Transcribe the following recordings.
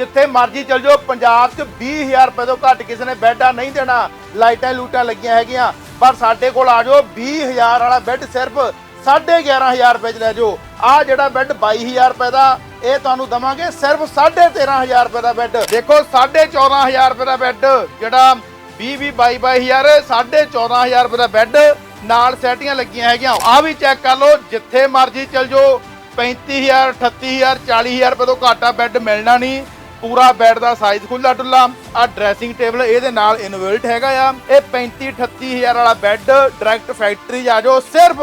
ਜਿੱਥੇ ਮਰਜ਼ੀ ਚਲ ਜਾਓ, ਪੰਜਾਬ 'ਚ 20000 ਰੁਪਏ ਤੋਂ ਘੱਟ ਕਿਸੇ ਨੇ ਬੈੱਡ ਨਹੀਂ ਦੇਣਾ। ਲਾਈਟਾਂ ਲੂਟਾਂ ਲੱਗੀਆਂ ਹੈਗੀਆਂ, ਪਰ ਸਾਡੇ ਕੋਲ ਆ ਜਾਓ 20000 ਵਾਲਾ ਬੈੱਡ ਸਿਰਫ 11500 ਰੁਪਏ 'ਚ ਲੈ ਜਾਓ। ਆ ਜਿਹੜਾ ਬੈੱਡ 22000 ਰੁਪਏ ਦਾ, ਇਹ ਤੁਹਾਨੂੰ ਦਵਾਂਗੇ ਸਿਰਫ 13500 ਰੁਪਏ ਦਾ ਬੈੱਡ। ਦੇਖੋ 14500 ਰੁਪਏ ਦਾ ਬੈੱਡ, ਜਿਹੜਾ 20 20 22 22000 14500 ਰੁਪਏ ਦਾ ਬੈੱਡ, ਨਾਲ ਸੈਟੀਆਂ ਲੱਗੀਆਂ ਹੈਗੀਆਂ। ਆ ਵੀ ਚੈੱਕ ਕਰ ਲਓ, ਜਿੱਥੇ ਮਰਜ਼ੀ ਚਲ ਜਾਓ 35000 38000 40000 ਰੁਪਏ ਤੋਂ ਘਾਟਾ ਬੈੱਡ ਮਿਲਣਾ ਨਹੀਂ। ਪੂਰਾ ਬੈੱਡ ਦਾ ਸਾਈਜ਼ ਖੁੱਲਾ ਡੁੱਲਾ। ਆ ਡਰੈਸਿੰਗ ਟੇਬਲ ਇਹਦੇ ਨਾਲ ਇਨਵਰਟ ਹੈਗਾ ਆ। ਇਹ 35 38000 ਵਾਲਾ ਬੈੱਡ ਡਾਇਰੈਕਟ ਫੈਕਟਰੀ ਆ ਜਾਓ। ਸਿਰਫ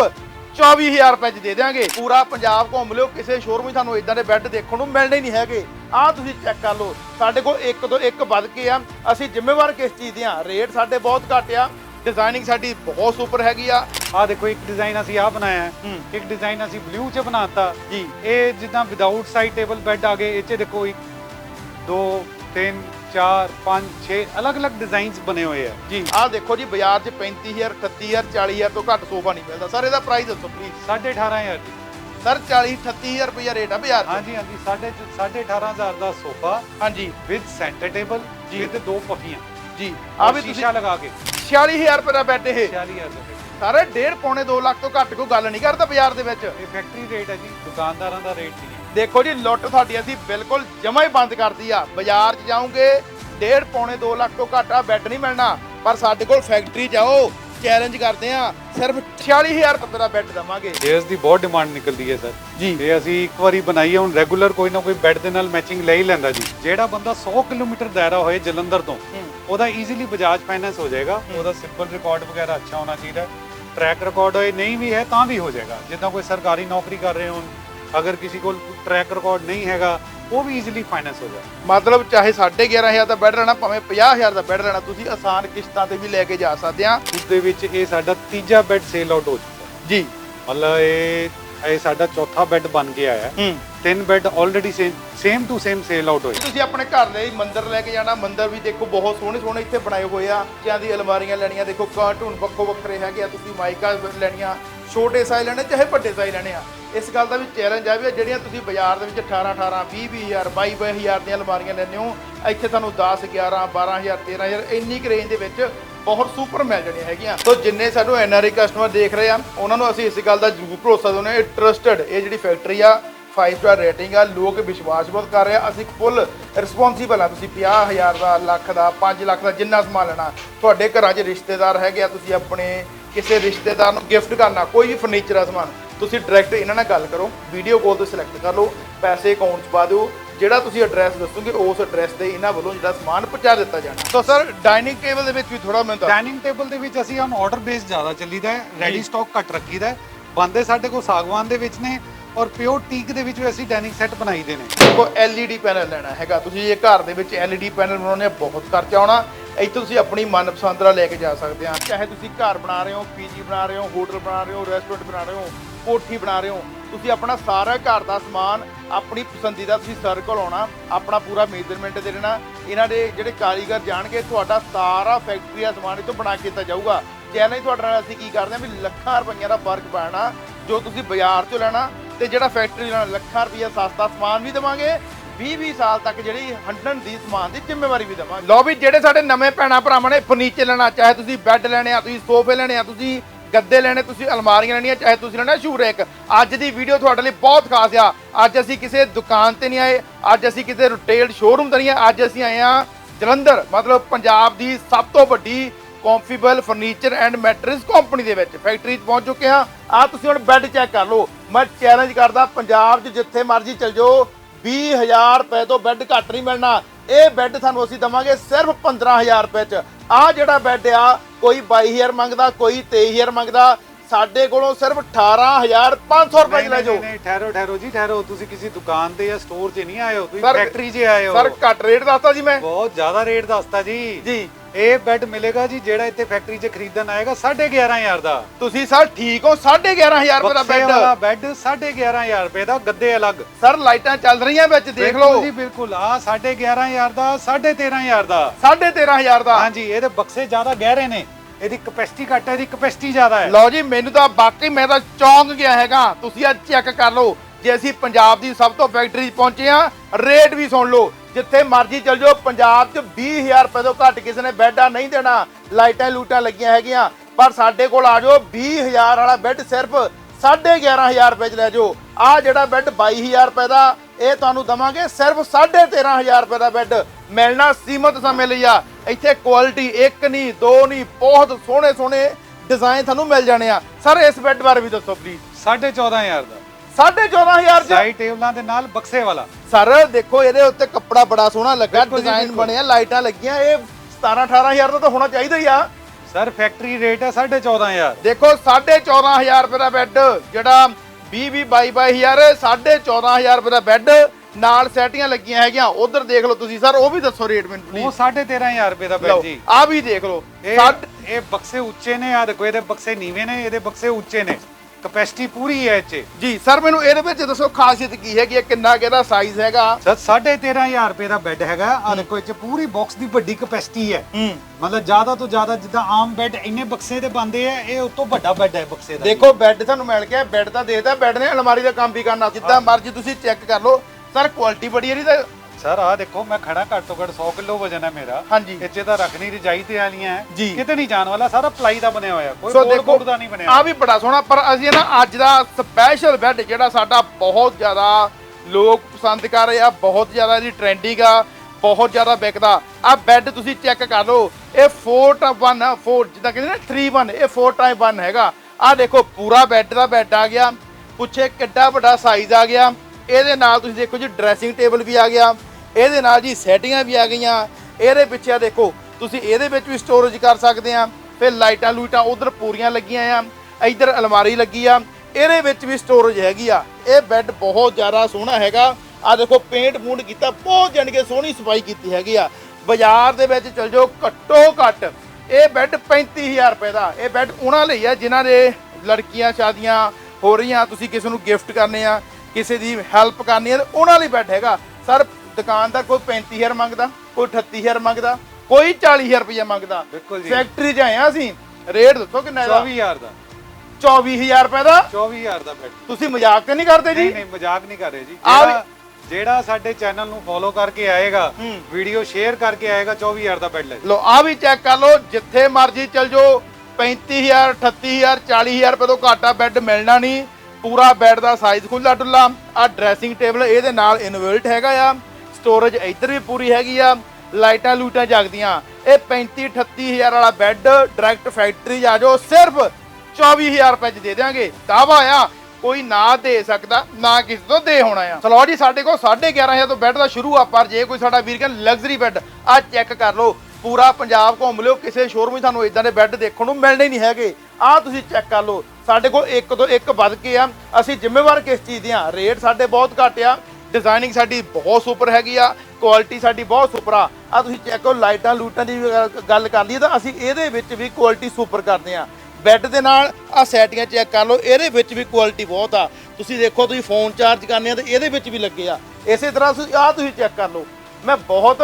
24000 ਰੁਪਏ 'ਚ ਦੇ ਦਿਆਂਗੇ। ਪੂਰਾ ਪੰਜਾਬ ਘੁੰਮ ਲਿਓ। ਕਿਸੇ ਸ਼ੋਰੂਮ 'ਚ ਤੁਹਾਨੂੰ ਇਦਾਂ ਦੇ ਬੈੱਡ ਦੇਖਣ ਨੂੰ ਮਿਲਣੇ ਨਹੀਂ ਹੈਗੇ। ਆਹ ਤੁਸੀਂ ਚੈੱਕ ਕਰ ਲਓ। ਸਾਡੇ ਕੋਲ ਇੱਕ ਤੋਂ ਇੱਕ ਵੱਧ ਕੇ ਆ। ਅਸੀਂ ਜ਼ਿੰਮੇਵਾਰ ਕਿਸ ਚੀਜ਼ ਦੇ ਆ? ਰੇਟ ਸਾਡੇ ਬਹੁਤ ਘੱਟ ਆ। ਡਿਜ਼ਾਈਨਿੰਗ ਸਾਡੀ ਬਹੁਤ ਸੁਪਰ ਹੈਗੀ ਆ। ਆ ਦੇਖੋ ਇੱਕ ਡਿਜ਼ਾਈਨ ਅਸੀਂ ਆ ਬਣਾਇਆ ਹੂੰ। ਇੱਕ ਡਿਜ਼ਾਈਨ ਅਸੀਂ ਬਲੂ ਚ ਬਣਾਤਾ। ਜੀ। ਇਹ ਜਿੱਦਾਂ ਵਿਦਆਊਟ ਸਾਈਡ ਟੇਬਲ ਬੈੱਡ ਆ ਗਏ। ਇਹ ਚ ਦੇਖੋ ਇੱਕ 2 3 4 5 6 ਅਲੱਗ-ਅਲੱਗ ਡਿਜ਼ਾਈਨਸ ਬਣੇ ਹੋਏ ਆ। ਜੀ। ਆਹ ਦੇਖੋ ਜੀ ਬਾਜ਼ਾਰ 'ਚ 35000 38000 40000 ਤੋਂ ਘੱਟ ਸੋਫਾ ਨਹੀਂ ਮਿਲਦਾ। ਸਰ ਇਹਦਾ ਪ੍ਰਾਈਸ ਦੱਸੋ ਪਲੀਜ਼ 18500 ਜੀ। ਸਰ 40 38000 ਰੁਪਇਆ ਰੇਟ ਆ ਬਾਜ਼ਾਰ 'ਚ। ਹਾਂਜੀ ਹਾਂਜੀ 18500 ਦਾ ਸੋਫਾ ਹਾਂਜੀ। ਵਿਦ ਸੈਂਟਰ ਟੇਬਲ ਜੀ। ਵਿਦ ਦੋ ਪੱਖੀਆਂ। ਜੀ। ਆ ਵੀ ਤੁਸੀਂ ਲਗਾ ਕੇ। 46000 ਰੁਪਏ ਦਾ ਬੈੱਡ ਇਹ। 40000 ਦੇ। ਸਾਰੇ 1.5 ਪੌਣੇ 2 ਲੱਖ ਤੋਂ ਘੱਟ ਕੋਈ ਗੱਲ ਨਹੀਂ ਕਰਦਾ ਬਾਜ਼ਾਰ ਦੇ ਵਿੱਚ। ਇਹ ਫੈਕਟਰੀ ਰੇਟ ਹੈ ਜੀ ਦੁਕਾਨਦਾਰਾਂ ਦਾ ਰੇਟ ਨਹੀਂ। ਦੇਖੋ ਜੀ ਲੁੱਟ ਤੁਹਾਡੀ ਅਸੀਂ ਬਿਲਕੁਲ ਜਮਾ ਹੀ ਬੰਦ ਕਰਦੀ ਆ। ਬਾਜ਼ਾਰ 'ਚ ਜਾਓਗੇ 1.5 ਪੌਣੇ 2 ਲੱਖ ਤੋਂ ਘੱਟ ਆ ਬੈੱਡ ਨਹੀਂ ਮਿਲਣਾ। ਪਰ ਸਾਡੇ ਕੋਲ ਫੈਕਟਰੀ ਜਾਓ ਚੈਲੰਜ ਕਰਦੇ ਆ ਸਿਰਫ 46000 ਰੁਪਏ ਦਾ ਬੈੱਡ ਦਵਾਂਗੇ। ਚੇਅਰਸ ਦੀ ਬਹੁਤ ਡਿਮਾਂਡ ਨਿਕਲਦੀ ਹੈ ਸਰ ਜੀ। ਇਹ ਅਸੀਂ ਇੱਕ ਵਾਰੀ ਬਣਾਈ ਹੈ ਹੁਣ ਰੈਗੂਲਰ ਕੋਈ ਨਾ ਕੋਈ ਬੈੱਡ ਦੇ ਨਾਲ ਮੈਚਿੰਗ ਲੈ ਹੀ ਲੈਂਦਾ ਜੀ। ਜਿਹੜਾ ਬੰਦਾ 100 ਕਿਲੋਮੀਟਰ ਦਾਇਰਾ ਹੋਏ ਜਲੰਧਰ ਤੋਂ ਉਹਦਾ ਈਜ਼ੀਲੀ ਬਜਾਜ ਫਾਈਨੈਂਸ ਹੋ ਜਾਏਗਾ ਉਹਦਾ ਸਿੰਪਲ ਰਿਕਾਰਡ ਵਗੈਰਾ ਅੱਛਾ ਹੋਣਾ ਚਾਹੀਦਾ। ਟਰੈਕ ਰਿਕਾਰਡ ਹੋਏ ਨਹੀਂ ਵੀ ਹੈ ਤਾਂ ਵੀ ਹੋ ਜਾਏਗਾ। ਜਿੱਦਾਂ ਕੋਈ ਸਰਕਾਰੀ ਨੌਕਰੀ ਕਰ ਰਹੇ ਹੋਣ ਅਗਰ ਕਿਸੇ ਕੋਲ ਟਰੈਕ ਰਿਕਾਰਡ ਨਹੀਂ ਹੈਗਾ ਉਹ ਵੀ ਈਜ਼ੀਲੀ ਫਾਈਨੈਂਸ ਹੋ ਜਾਏਗਾ। ਮਤਲਬ ਚਾਹੇ 11500 ਦਾ ਬੈੱਡ ਲੈਣਾ ਭਾਵੇਂ 50000 ਦਾ ਬੈੱਡ ਲੈਣਾ ਤੁਸੀਂ ਆਸਾਨ ਕਿਸ਼ਤਾਂ ਤੇ ਵੀ ਲੈ ਕੇ ਜਾ ਸਕਦੇ ਆ। ਉਸ ਦੇ ਵਿੱਚ ਇਹ ਸਾਡਾ ਤੀਜਾ ਬੈੱਡ ਸੇਲ ਆਊਟ ਹੋ ਚੁੱਕਾ ਜੀ। ਮਤਲਬ ਇਹ ਇਹ ਸਾਡਾ ਚੌਥਾ ਬੈੱਡ ਬਣ ਕੇ ਆਇਆ ਹੈ। ਤਿੰਨ bed already same to same sale out ਹੋਏ। ਤੁਸੀਂ ਆਪਣੇ ਘਰ ਲਈ ਮੰਦਿਰ ਲੈ ਕੇ ਜਾਣਾ ਮੰਦਿਰ ਵੀ ਦੇਖੋ ਬਹੁਤ ਸੋਹਣੇ ਸੋਹਣੇ ਇੱਥੇ ਬਣਾਏ ਹੋਏ ਆ। ਬੱਚਿਆਂ ਦੀ ਅਲਮਾਰੀਆਂ ਲੈਣੀਆਂ ਦੇਖੋ ਕਾਰਟੂਨ ਵੱਖੋ ਵੱਖਰੇ ਹੈਗੇ ਆ ਤੁਸੀਂ ਮਾਈਕਾ ਲੈਣੀਆਂ ਛੋਟੇ ਸਾਈਜ਼ ਲੈਣੇ ਚਾਹੇ ਵੱਡੇ ਸਾਈਜ਼ ਲੈਣੇ ਆ। ਇਸ ਗੱਲ ਦਾ ਵੀ ਚੈਲੰਜ ਆ ਵੀ ਜਿਹੜੀਆਂ ਤੁਸੀਂ ਬਾਜ਼ਾਰ ਦੇ ਵਿੱਚ 18 18 20 20000 22 22000 ਦੀਆਂ ਅਲਮਾਰੀਆਂ ਲੈਂਦੇ ਹੋ, ਇੱਥੇ ਤੁਹਾਨੂੰ 10 11 12000 13000 ਇੰਨੀ ਕੁ ਰੇਂਜ ਦੇ ਵਿੱਚ ਬਹੁਤ ਸੁਪਰ ਮਿਲ ਜਾਣੀਆਂ ਹੈਗੀਆਂ। ਸੋ ਜਿੰਨੇ ਸਾਨੂੰ ਐਨਆਰਆਈ ਕਸਟਮਰ ਦੇਖ ਰਹੇ ਆ, ਉਹਨਾਂ ਨੂੰ ਅਸੀਂ ਇਸ ਗੱਲ ਦਾ ਜ਼ਰੂਰ ਭਰੋਸਾ ਦਿੰਦੇ ਹਾਂ, ਇਹ ਟਰਸਟਡ ਇਹ ਜਿਹੜੀ ਫੈਕਟਰੀ ਆ 5 ਸਟਾਰ ਰੇਟਿੰਗ ਆ, ਲੋਕ ਵਿਸ਼ਵਾਸ ਬਹੁਤ ਕਰ ਰਹੇ ਆ, ਅਸੀਂ ਫੁੱਲ ਰਿਸਪੌਂਸੀਬਲ ਆ, ਤੁਸੀਂ 50000 ਦਾ, ਲੱਖ ਦਾ 5 ਲੱਖ ਦਾ ਜਿੰਨਾ ਸਮਾਨ ਲੈਣਾ, ਤੁਹਾਡੇ ਘਰਾਂ 'ਚ ਰਿਸ਼ਤੇਦਾਰ ਹੈਗੇ ਆ, ਤੁਸੀਂ ਆਪਣੇ ਕਿਸੇ ਰਿਸ਼ਤੇਦਾਰ ਨੂੰ ਗਿਫਟ ਕਰਨਾ, ਕੋਈ ਵੀ ਫਰਨੀਚਰ ਦਾ ਸਮਾਨ ਤੁਸੀਂ ਡਾਇਰੈਕਟ ਇਹਨਾਂ ਨਾਲ ਗੱਲ ਕਰੋ ਵੀਡੀਓ ਕਾਲ ਤੋਂ ਸਿਲੈਕਟ ਕਰ ਲਓ ਪੈਸੇ ਅਕਾਊਂਟ 'ਚ ਪਾ ਦਿਓ ਜਿਹੜਾ ਤੁਸੀਂ ਐਡਰੈਸ ਦੱਸੋਗੇ ਉਸ ਐਡਰੈਸ ਤੇ ਇਹਨਾਂ ਵੱਲੋਂ ਜਿਹੜਾ ਸਮਾਨ ਪਹੁੰਚਾ ਦਿੱਤਾ ਜਾਣਾ। ਸੋ ਸਰ ਡਾਈਨਿੰਗ ਟੇਬਲ ਦੇ ਵਿੱਚ ਵੀ ਥੋੜਾ ਮੈਨੂੰ ਦੱਸ ਡਾਈਨਿੰਗ ਟੇਬਲ ਦੇ ਵਿੱਚ ਅਸੀਂ ਹੁਣ ਆਰਡਰ ਬੇਸ ਜ਼ਿਆਦਾ ਚੱਲੀਦਾ ਹੈ ਰੈਡੀ ਸਟਾਕ ਘੱਟ ਰੱਖੀਦਾ ਹੈ। ਬੰਦੇ ਸਾਡੇ ਕੋਲ ਸਾਗਵਾਨ ਦੇ ਵਿੱਚ ਨੇ ਔਰ ਪਿਓਰ ਟੀਕ ਦੇ ਵਿੱਚ ਵੀ ਅਸੀਂ ਡਾਈਨਿੰਗ ਸੈੱਟ ਬਣਾਈਦੇ ਨੇ। ਦੇਖੋ LED ਪੈਨਲ ਲੈਣਾ ਹੈਗਾ। ਤੁਸੀਂ ਇਹ ਘਰ ਦੇ ਵਿੱਚ LED ਪੈਨਲ ਬਣਾਉਣੇ ਆ, ਬਹੁਤ ਖਰਚਾ ਆਉਣਾ। ਇੱਥੇ ਤੁਸੀਂ ਆਪਣੀ ਮਨਪਸੰਦ ਦਾ ਲੈ ਕੇ ਜਾ ਸਕਦੇ ਆ ਚਾਹੇ ਤੁਸੀਂ ਘਰ ਬਣਾ ਰਹੇ ਹੋ ਪੀਜੀ ਬਣਾ ਰਹੇ ਹੋ ਹੋਟਲ ਬਣਾ ਰਹੇ ਹੋ ਰੈਸਟੋਰੈਂਟ ਬਣਾ ਰਹੇ ਹੋ ਕੋਠੀ ਬਣਾ ਰਹੇ ਹੋ। ਤੁਸੀਂ ਆਪਣਾ ਸਾਰਾ ਘਰ ਦਾ ਸਮਾਨ ਆਪਣੀ ਪਸੰਦੀਦਾ ਤੁਸੀਂ ਸਰਕਲ ਆਉਣਾ, ਆਪਣਾ ਪੂਰਾ ਮੇਜ਼ਰਮੈਂਟ ਦੇ ਲੈਣਾ ਇਹਨਾਂ ਦੇ ਜਿਹੜੇ ਕਾਰੀਗਰ ਜਾਣਗੇ, ਤੁਹਾਡਾ ਸਾਰਾ ਫੈਕਟਰੀ ਦਾ ਸਮਾਨ ਇੱਥੋਂ ਬਣਾ ਕੇ ਦਿੱਤਾ ਜਾਊਗਾ। ਚੈਲੰਜ ਤੁਹਾਡੇ ਨਾਲ ਅਸੀਂ ਕੀ ਕਰਦੇ ਹਾਂ ਵੀ ਲੱਖਾਂ ਰੁਪਈਆ ਦਾ ਫ਼ਰਕ ਪੈਣਾ, ਜੋ ਤੁਸੀਂ ਬਾਜ਼ਾਰ 'ਚੋਂ ਲੈਣਾ ਤੇ ਜਿਹੜਾ ਫੈਕਟਰੀ ਨਾਲ ਲੱਖਾਂ ਰੁਪਈਆ ਸਸਤਾ ਸਮਾਨ ਵੀ ਦੇਵਾਂਗੇ। 20-20 ਸਾਲ ਤੱਕ ਜਿਹੜੀ ਹੰਡਣ ਦੀ ਸਮਾਨ ਦੀ ਜ਼ਿੰਮੇਵਾਰੀ ਵੀ ਦੇਵਾਂਗੇ। ਲਓ ਵੀ ਜਿਹੜੇ ਸਾਡੇ ਨਵੇਂ ਭੈਣਾ ਭਰਾਵਾਂ ਨੇ, ਫਰਨੀਚਰ ਲੈਣਾ, ਚਾਹੇ ਤੁਸੀਂ ਬੈੱਡ ਲੈਣੇ ਆ, ਤੁਸੀਂ ਸੋਫੇ ਲੈਣੇ ਆ, ਤੁਸੀਂ ਗੱਦੇ ਲੈਣੇ ਤੁਸੀਂ, ਅਲਮਾਰੀਆਂ ਲੈਣੀਆਂ, ਚਾਹੇ ਤੁਸੀਂ ਲੈਣਾ ਸ਼ੂ ਰੈਕ ਅੱਜ ਦੀ ਵੀਡੀਓ ਤੁਹਾਡੇ ਲਈ ਬਹੁਤ ਖਾਸ ਆ। ਅੱਜ ਅਸੀਂ ਕਿਸੇ ਦੁਕਾਨ ਤੇ ਨਹੀਂ ਆਏ, ਅੱਜ ਅਸੀਂ ਕਿਸੇ ਰਿਟੇਲ ਸ਼ੋਰੂਮ ਤੇ ਨਹੀਂ ਆਏ, ਅੱਜ ਅਸੀਂ ਆਏ ਆ ਜਲੰਧਰ, ਮਤਲਬ ਪੰਜਾਬ ਦੀ ਸਭ ਤੋਂ ਵੱਡੀ ਕੰਫੀਬਲ ਫਰਨੀਚਰ ਐਂਡ ਮੈਟਰਸ ਕੰਪਨੀ ਦੇ ਵਿੱਚ। ਫੈਕਟਰੀ 'ਚ ਪਹੁੰਚ ਚੁੱਕੇ ਹਾਂ। ਆ ਤੁਸੀਂ ਹੁਣ ਬੈੱਡ ਚੈੱਕ ਕਰ ਲਓ। ਮੈਂ ਚੈਲੰਜ ਕਰਦਾ, ਪੰਜਾਬ 'ਚ ਜਿੱਥੇ ਮਰਜ਼ੀ ਚਲ ਜਾਓ 20000 ਰੁਪਏ ਤੋਂ ਬੈੱਡ ਘੱਟ ਨਹੀਂ ਮਿਲਣਾ। ਇਹ ਬੈੱਡ ਤੁਹਾਨੂੰ ਅਸੀਂ ਦਵਾਂਗੇ ਸਿਰਫ 15000 ਰੁਪਏ 'ਚ। ਆ ਜਿਹੜਾ ਬੈੱਡ ਆ ਕੋਈ 22000 ਮੰਗਦਾ ਕੋਈ 23000 ਮੰਗਦਾ ਸਾਡੇ ਕੋਲੋਂ ਸਿਰਫ 18500 ਰੁਪਏ 'ਚ ਲੈ ਜਾਓ। ਨਹੀਂ ਨਹੀਂ ਠਹਿਰੋ ਠਹਿਰੋ ਜੀ ਠਹਿਰੋ। ਤੁਸੀਂ ਕਿਸੇ ਦੁਕਾਨ ਤੇ ਜਾਂ ਸਟੋਰ 'ਚ ਨਹੀਂ ਆਏ ਹੋ ਤੁਸੀਂ ਸਰ- ਫੈਕਟਰੀ 'ਚ ਆਏ ਹੋ। ਸਰ ਘੱਟ ਰੇਟ ਦੱਸਤਾ ਜੀ ਮੈਂ। ਬਹੁਤ ਜ਼ਿਆਦਾ ਰੇਟ ਦੱਸਤਾ ਜੀ। ਜੀ। ਇਹ ਬੈੱਡ ਮਿਲੇਗਾ ਜੀ ਜਿਹੜਾ ਇੱਥੇ ਫੈਕਟਰੀ 'ਚ ਖਰੀਦਣ ਆਏਗਾ 11500 ਦਾ। ਤੁਸੀਂ ਸਰ ਠੀਕ ਹੋ 11500 ਰੁਪਏ ਦਾ ਬਕਸੇ ਵਾਲਾ ਬੈੱਡ ਬੈੱਡ 11500 ਰੁਪਏ ਦਾ ਗੱਦੇ ਅਲੱਗ। ਸਰ ਲਾਈਟਾਂ ਚੱਲ ਰਹੀਆਂ ਵਿੱਚ ਦੇਖ ਬਿਲਕੁਲ ਲਓ ਜੀ ਬਿਲਕੁਲ। ਆ 11500 ਦਾ 13500 ਦਾ। 13500 ਦਾ। ਹਾਂਜੀ ਇਹਦੇ ਬਕਸੇ ਜ਼ਿਆਦਾ ਗਹਿਰੇ ਨੇ। ਇਹਦੀ ਕਪੈਸਿਟੀ ਘੱਟ ਹੈ ਇਹਦੀ ਕਪੈਸਿਟੀ ਜ਼ਿਆਦਾ ਹੈ। ਲਓ ਜੀ ਮੈਨੂੰ ਤਾਂ ਬਾਕੀ ਮੈਂ ਤਾਂ ਚੌਂਕ ਗਿਆ ਹੈਗਾ। ਤੁਸੀਂ ਅੱਜ ਚੈੱਕ ਕਰ ਲਓ। ਜੇ ਅਸੀਂ ਪੰਜਾਬ ਦੀ ਸਭ ਤੋਂ ਫੈਕਟਰੀ 'ਚ ਪਹੁੰਚੇ ਆ ਰੇਟ ਵੀ ਸੁਣ ਲਓ। ਜਿੱਥੇ ਮਰਜ਼ੀ ਚਲ ਜਾਓ, ਪੰਜਾਬ 'ਚ 20000 ਰੁਪਏ ਤੋਂ ਘੱਟ ਕਿਸੇ ਨੇ ਬੈੱਡ ਨਹੀਂ ਦੇਣਾ। ਲਾਈਟਾਂ ਲੂਟਾਂ ਲੱਗੀਆਂ ਹੈਗੀਆਂ। ਪਰ ਸਾਡੇ ਕੋਲ ਆ ਜਾਓ 20000 ਵਾਲਾ ਬੈੱਡ ਸਿਰਫ 11500 ਰੁਪਏ 'ਚ ਲੈ ਜਾਓ। ਆ ਜਿਹੜਾ ਬੈੱਡ 22000 ਰੁਪਏ ਦਾ, ਇਹ ਤੁਹਾਨੂੰ ਦਵਾਂਗੇ ਸਿਰਫ 13500 ਰੁਪਏ ਦਾ ਬੈੱਡ। ਮਿਲਣਾ ਸੀਮਤ ਸਮੇਂ ਲਈ ਆ। ਇੱਥੇ ਕੁਆਲਿਟੀ ਇੱਕ ਨਹੀਂ, ਦੋ ਨਹੀਂ, ਬਹੁਤ ਸੋਹਣੇ ਸੋਹਣੇ ਡਿਜ਼ਾਈਨ ਤੁਹਾਨੂੰ ਮਿਲ ਜਾਣੇ ਆ। ਸਰ, ਇਸ ਬੈੱਡ ਬਾਰੇ ਵੀ ਦੱਸੋ ਪਲੀਜ਼ 14500 ਦਾ। 14500 ਚ। ਸਾਈਡ ਟੇਬਲਾਂ ਦੇ ਨਾਲ ਬਕਸੇ ਵਾਲਾ। ਸਰ ਦੇਖੋ ਇਹਦੇ ਉੱਤੇ ਕੱਪੜਾ ਬੜਾ ਸੋਹਣਾ ਲੱਗਾ ਬਿਲਕੁਲ ਜੀ, ਡਿਜ਼ਾਈਨ ਬਿਲਕੁਲ। ਬਣਿਆ ਲਾਈਟਾਂ ਲੱਗੀਆਂ ਇਹ 17 18000 ਦਾ ਤਾਂ ਹੋਣਾ ਚਾਹੀਦਾ ਹੀ ਆ। ਸਰ ਫੈਕਟਰੀ ਰੇਟ ਹੈ 14500 ਦੇਖੋ 14500 ਰੁਪਏ ਦਾ ਬੈੱਡ ਜਿਹੜਾ 20 20 22 22000 14500 ਰੁਪਏ ਦਾ ਬੈੱਡ ਨਾਲ ਸੈਟੀਆਂ ਲੱਗੀਆਂ ਹੈਗੀਆਂ। ਉਧਰ ਦੇਖ ਲਓ ਤੁਸੀਂ ਸਰ ਉਹ ਵੀ ਦੱਸੋ ਰੇਟ ਮੈਨੂੰ ਉਹ ਪਲੀਜ਼ 13500 ਰੁਪਏ ਦਾ ਬੈਡ ਜੀ। ਆ ਵੀ ਦੇਖ ਲਓ। ਇਹ ਸਾਢੇ- ਇਹ ਬਕਸੇ ਉੱਚੇ ਨੇ ਆ ਦੇਖੋ ਇਹਦੇ ਬਕਸੇ ਨੀਵੇਂ ਨੇ ਇਹਦੇ ਬਕਸੇ ਉੱਚੇ ਨੇ। ਕਪੈਸਿਟੀ ਪੂਰੀ ਹੈ ਇਹ 'ਚ। ਜੀ ਸਰ ਮੈਨੂੰ ਇਹਦੇ ਵਿੱਚ ਦੱਸੋ ਖਾਸੀਅਤ ਕੀ ਹੈਗੀ ਹੈ ਕਿੰਨਾ ਕਿਹਦਾ ਸਾਈਜ਼ ਹੈਗਾ? ਸਰ 13500 ਰੁਪਏ ਦਾ ਬੈੱਡ ਹੈਗਾ। ਆ ਦੇਖੋ ਇਹ 'ਚ ਪੂਰੀ ਬਾਕਸ ਦੀ ਵੱਡੀ ਕਪੈਸਿਟੀ ਹੈ। ਮਤਲਬ ਜ਼ਿਆਦਾ ਤੋਂ ਜ਼ਿਆਦਾ ਜਿੱਦਾਂ ਆਮ ਬੈੱਡ ਇੰਨੇ ਬਕਸੇ ਦੇ ਬੰਦੇ ਆ ਇਹ ਉਤੋਂ ਵੱਡਾ ਬੈੱਡ ਹੈ ਬਕਸੇ ਦਾ। ਦੇਖੋ ਬੈੱਡ ਤੁਹਾਨੂੰ ਮਿਲ ਗਿਆ ਬੈੱਡ ਤਾਂ ਦੇਖਦਾ ਬੈੱਡ ਨੇ ਅਲਮਾਰੀ ਦਾ ਕੰਮ ਵੀ ਕਰਨਾ ਜਿੱਦਾਂ ਮਰਜ਼ੀ ਤੁਸੀਂ ਚੈੱਕ ਕਰ ਲਓ। ਸਰ ਕੁਆਲਿਟੀ ਬੜੀ ਹੈ ਇਹਦੀ ਤਾਂ ਸਰ ਆ ਦੇਖੋ ਮੈਂ ਖੜਾ ਘੱਟ ਤੋਂ ਘੱਟ 100 ਕਿਲੋ ਵਜਨ ਹੈ ਮੇਰਾ। ਹਾਂਜੀ। ਇੱਥੇ ਤਾਂ ਰੱਖਣੀ ਰਜਾਈ ਤੇ ਵਾਲੀਆਂ ਹੈ। ਜੀ। ਕਿਤੇ ਨਹੀਂ ਜਾਣ ਵਾਲਾ ਸਾਰਾ ਪਲਾਈ ਦਾ ਬਣਿਆ ਹੋਇਆ। ਕੋਈ ਸੋ ਬੋਰਡ ਦੇਖੋ ਬੋਰਡ ਦਾ ਨਹੀਂ ਬਣਿਆ। ਆ ਵੀ ਬੜਾ ਸੋਹਣਾ ਪਰ ਅਸੀਂ ਨਾ ਅੱਜ ਦਾ ਸਪੈਸ਼ਲ ਬੈੱਡ ਜਿਹੜਾ ਸਾਡਾ ਬਹੁਤ ਜ਼ਿਆਦਾ ਲੋਕ ਪਸੰਦ ਕਰ ਰਹੇ ਆ ਬਹੁਤ ਜ਼ਿਆਦਾ ਇਹਦੀ ਟ੍ਰੈਂਡਿੰਗ ਆ ਬਹੁਤ ਜ਼ਿਆਦਾ ਵਿਕਦਾ। ਆ ਬੈੱਡ ਤੁਸੀਂ ਚੈੱਕ ਕਰ ਲਓ ਇਹ 4 ਟਾਈਪ 1 ਆ 4 ਜਿੱਦਾਂ ਕਹਿੰਦੇ ਨਾ 3 1 ਇਹ 4 ਟਾਈਪ 1 ਹੈਗਾ। ਆ ਦੇਖੋ ਪੂਰਾ ਬੈੱਡ ਦਾ ਬੈੱਡ ਆ ਗਿਆ। ਪੁੱਛੇ ਕਿੱਡਾ ਵੱਡਾ ਸਾਈਜ਼ ਆ ਗਿਆ। ਇਹਦੇ ਨਾਲ ਤੁਸੀਂ ਦੇਖੋ ਜੀ ਡਰੈਸਿੰਗ ਟੇਬਲ ਵੀ ਆ ਗਿਆ, ਇਹਦੇ ਨਾਲ ਜੀ ਸੈਟਿੰਗਾਂ ਵੀ ਆ ਗਈਆਂ। ਇਹਦੇ ਪਿੱਛੇ ਆ ਦੇਖੋ, ਤੁਸੀਂ ਇਹਦੇ ਵਿੱਚ ਵੀ ਸਟੋਰੇਜ ਕਰ ਸਕਦੇ ਆ। ਫਿਰ ਲਾਈਟਾਂ ਲੂਈਟਾਂ ਉਧਰ ਪੂਰੀਆਂ ਲੱਗੀਆਂ ਆ, ਇੱਧਰ ਅਲਮਾਰੀ ਲੱਗੀ ਆ। ਇਹਦੇ ਵਿੱਚ ਵੀ ਸਟੋਰੇਜ ਹੈਗੀ ਆ। ਇਹ ਬੈੱਡ ਬਹੁਤ ਜ਼ਿਆਦਾ ਸੋਹਣਾ ਹੈਗਾ। ਆ ਦੇਖੋ ਪੇਂਟ ਪੂੰਟ ਕੀਤਾ, ਬਹੁਤ ਜਾਣੀ ਕਿ ਸੋਹਣੀ ਸਫ਼ਾਈ ਕੀਤੀ ਹੈਗੀ ਆ। ਬਾਜ਼ਾਰ ਦੇ ਵਿੱਚ ਚਲ ਜਾਓ, ਘੱਟੋ ਘੱਟ ਇਹ ਬੈੱਡ 35000 ਰੁਪਏ ਦਾ। ਇਹ ਬੈੱਡ ਉਹਨਾਂ ਲਈ ਆ ਜਿਨ੍ਹਾਂ ਦੇ ਲੜਕੀਆਂ ਸ਼ਾਦੀਆਂ ਹੋ ਰਹੀਆਂ, ਤੁਸੀਂ ਕਿਸੇ ਨੂੰ ਗਿਫਟ ਕਰਨੇ ਆ। ਕਿਸੇ ਦੀ ਹੈਲਪ ਕਰਨੀ ਤੇ ਉਹਨਾਂ ਲਈ ਬੈੱਡ ਹੈਗਾ। ਸਰ ਦੁਕਾਨਦਾਰ ਕੋਈ 35000 ਮੰਗਦਾ ਕੋਈ 38000 ਮੰਗਦਾ ਕੋਈ 40000 ਰੁਪਏ ਮੰਗਦਾ। ਬਿਲਕੁਲ ਜੀ। ਫੈਕਟਰੀ 'ਚ ਆਏ ਆ ਅਸੀਂ। ਰੇਟ ਦੱਸੋ ਕਿੰਨਾ ਇਹਦਾ 24000 ਦਾ। 24000 ਰੁਪਏ ਦਾ? 24000 ਦਾ ਬੈੱਡ ਤੁਸੀਂ ਮਜ਼ਾਕ ਤੇ ਨਹੀਂ ਕਰਦੇ ਜੀ? ਨਹੀਂ ਨਹੀਂ ਮਜ਼ਾਕ ਨਹੀਂ ਕਰ ਰਹੇ ਜੀ। ਜਿਹੜਾ ਜਿਹੜਾ ਸਾਡੇ ਚੈਨਲ ਨੂੰ ਫੋਲੋ ਕਰਕੇ ਆਏਗਾ ਹੂੰ। ਵੀਡੀਓ ਸ਼ੇਅਰ ਕਰਕੇ ਆਏਗਾ 24000 ਦਾ ਬੈੱਡ ਲੈ ਜਾਓ। ਲੋ ਆ ਵੀ ਚੈੱਕ ਕਰ ਲਓ ਜਿੱਥੇ ਮਰਜ਼ੀ ਚਲ ਜਾਓ 35000 38000 40000 ਰੁਪਏ ਤੋਂ ਘਾਟਾ ਬੈੱਡ ਮਿਲਣਾ ਨਹੀਂ। ਪੂਰਾ ਬੈੱਡ ਦਾ ਸਾਈਜ਼ ਖੁੱਲਾ ਡੁੱਲਾ ਆ ਡਰੈਸਿੰਗ ਟੇਬਲ ਇਹਦੇ ਨਾਲ ਇਨਵਰਟ ਹੈਗਾ ਆ ਸਟੋਰੇਜ ਇੱਧਰ ਵੀ ਪੂਰੀ ਹੈਗੀ ਆ, ਲਾਈਟਾਂ ਲੂਟਾਂ ਜਗਦੀਆਂ, ਇਹ 35 38000 ਵਾਲਾ ਬੈੱਡ ਡਾਇਰੈਕਟ ਫੈਕਟਰੀ ਜਾ ਜਾਓ, ਸਿਰਫ 24000 ਰੁਪਏ ਚ ਦੇ ਦਿਆਂਗੇ ਦਾਵਾ ਆ, ਕੋਈ ਨਾ ਦੇ ਸਕਦਾ, ਨਾ ਕਿਸੇ ਤੋਂ ਦੇ ਹੋਣਾ ਆ। ਸਲੋ ਜੀ, ਸਾਡੇ ਕੋਲ 11500 ਤੋਂ ਬੈੱਡ ਦਾ ਸ਼ੁਰੂ ਆ, ਪਰ ਜੇ ਕੋਈ ਸਾਡਾ ਵੀਰ ਕਹਿੰਦਾ ਲਗਜ਼ਰੀ ਬੈੱਡ ਆ ਚੈੱਕ ਕਰ ਲਓ ਪੂਰਾ ਪੰਜਾਬ ਘੁੰਮ ਲਿਓ, ਕਿਸੇ ਸ਼ੋਰੂਮ ਵਿੱਚ ਤੁਹਾਨੂੰ ਇਦਾਂ ਦੇ ਬੈੱਡ ਦੇਖਣ ਨੂੰ ਮਿਲਣੇ ਹੀ ਨਹੀਂ ਹੈਗੇ। ਆ ਤੁਸੀਂ ਚੈੱਕ ਕਰ ਲਓ, ਸਾਡੇ ਕੋਲ ਇੱਕ ਤੋਂ ਇੱਕ ਵੱਧ ਕੇ ਆ। ਅਸੀਂ ਜ਼ਿੰਮੇਵਾਰ ਕਿਸ ਚੀਜ਼ ਦੇ ਆ? ਰੇਟ ਸਾਡੇ ਬਹੁਤ ਘੱਟ ਆ। ਡਿਜ਼ਾਈਨਿੰਗ ਸਾਡੀ ਬਹੁਤ ਸੁਪਰ ਹੈਗੀ ਆ। ਕੁਆਲਿਟੀ ਸਾਡੀ ਬਹੁਤ ਸੁਪਰ ਆ। ਆ ਤੁਸੀਂ ਚੈੱਕ ਕਰੋ, ਲਾਈਟਾਂ, ਲੂਟਾਂ ਦੀ ਗੱਲ- ਗੱਲ ਕਰ ਲਈਏ ਤਾਂ ਅਸੀਂ ਇਹਦੇ ਵਿੱਚ ਵੀ ਕੁਆਲਿਟੀ ਸੁਪਰ ਕਰਦੇ ਆ। ਬੈੱਡ ਦੇ ਨਾਲ ਆ ਸੈਟੀਆਂ ਚੈੱਕ ਕਰ ਲਓ, ਇਹਦੇ ਵਿੱਚ ਵੀ ਕੁਆਲਿਟੀ ਬਹੁਤ ਆ। ਤੁਸੀਂ ਦੇਖੋ, ਤੁਸੀਂ ਫੋਨ ਚਾਰਜ ਕਰਨੇ ਆ ਤੇ ਇਹਦੇ ਵਿੱਚ ਵੀ ਲੱਗੇ ਆ। ਇਸੇ ਤਰ੍ਹਾਂ ਤੁਸੀਂ ਆ ਤੁਸੀਂ ਚੈੱਕ ਕਰ ਲਓ। ਮੈਂ ਬਹੁਤ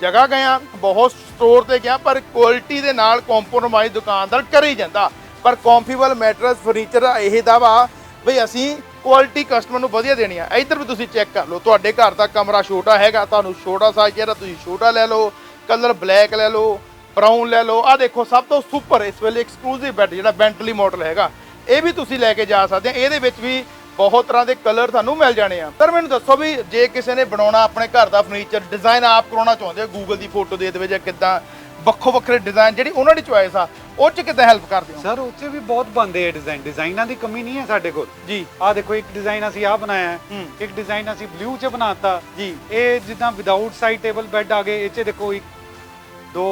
ਜਗ੍ਹਾ ਗਿਆ ਬਹੁਤ ਸਟੋਰ ਤੇ ਗਿਆ, ਪਰ ਕੁਆਲਿਟੀ ਦੇ ਨਾਲ ਕੰਪਰੋਮਾਈਜ਼ ਦੁਕਾਨਦਾਰ ਕਰ ਹੀ ਜਾਂਦਾ। ਪਰ ਕੰਫੀਬਲ ਮੈਟਰਸ ਫਰਨੀਚਰ ਦਾ ਇਹ ਦਾਵਾ ਵੀ ਅਸੀਂ ਕੁਆਲਿਟੀ ਕਸਟਮਰ ਨੂੰ ਵਧੀਆ ਦੇਣੀ ਆ। ਇੱਧਰ ਵੀ ਤੁਸੀਂ ਚੈੱਕ ਕਰ ਲਓ, ਤੁਹਾਡੇ ਘਰ ਦਾ ਕਮਰਾ ਛੋਟਾ ਹੈਗਾ, ਤੁਹਾਨੂੰ ਛੋਟਾ ਸਾਈਜ਼ ਚਾਹੀਦਾ ਤੁਸੀਂ ਛੋਟਾ ਲੈ ਲਓ ਕਲਰ ਬਲੈਕ ਲੈ ਲਓ ਬਰਾਊਨ ਲੈ ਲਓ। ਆ ਦੇਖੋ, ਸਭ ਤੋਂ ਸੁਪਰ ਇਸ ਵੇਲੇ ਐਕਸਕਲੂਸਿਵ ਬੈੱਡ ਜਿਹੜਾ ਬੈਂਟਲੀ ਮਾਡਲ ਹੈਗਾ। ਇਹ ਵੀ ਤੁਸੀਂ ਲੈ ਕੇ ਜਾ ਸਕਦੇ ਆ। ਇਹਦੇ ਵਿੱਚ ਵੀ ਬਹੁਤ ਤਰ੍ਹਾਂ ਦੇ ਕਲਰ ਤੁਹਾਨੂੰ ਮਿਲ ਜਾਣੇ ਆ। ਪਰ ਮੈਨੂੰ ਦੱਸੋ ਵੀ ਜੇ ਕਿਸੇ ਨੇ ਬਣਾਉਣਾ ਆਪਣੇ ਘਰ ਦਾ ਫਰਨੀਚਰ ਡਿਜ਼ਾਈਨ ਆਪ ਕਰਾਉਣਾ ਚਾਹੁੰਦੇ ਹੋ ਗੂਗਲ ਦੀ ਫੋਟੋ ਦੇ ਦੇਵੇ ਜਾਂ ਕਿੱਦਾਂ ਵੱਖੋ ਵੱਖਰੇ ਡਿਜ਼ਾਈਨ ਜਿਹੜੀ ਉਹਨਾਂ ਦੀ ਚੁਆਇਸ ਆ ਉਹ ਚ ਕਿੱਦਾਂ ਹੈਲਪ ਕਰਦੇ ਹੋ? ਸਰ ਉੱਥੇ ਵੀ ਬਹੁਤ ਬੰਦੇ ਆ ਡਿਜ਼ਾਈਨ ਡਿਜ਼ਾਈਨਾਂ ਦੀ ਕਮੀ ਨਹੀਂ ਹੈ ਸਾਡੇ ਕੋਲ। ਜੀ। ਆ ਦੇਖੋ ਇੱਕ ਡਿਜ਼ਾਈਨ ਅਸੀਂ ਆ ਬਣਾਇਆ। ਹੈ। ਹੂੰ। ਇੱਕ ਡਿਜ਼ਾਈਨ ਅਸੀਂ ਬਲੂ ਚ ਬਣਾਤਾ। ਜੀ। ਇਹ ਜਿੱਦਾਂ ਵਿਦਆਊਟ ਸਾਈਡ ਟੇਬਲ ਬੈੱਡ ਆ ਗਏ ਇਹ ਚ ਦੇਖੋ ਇੱਕ 2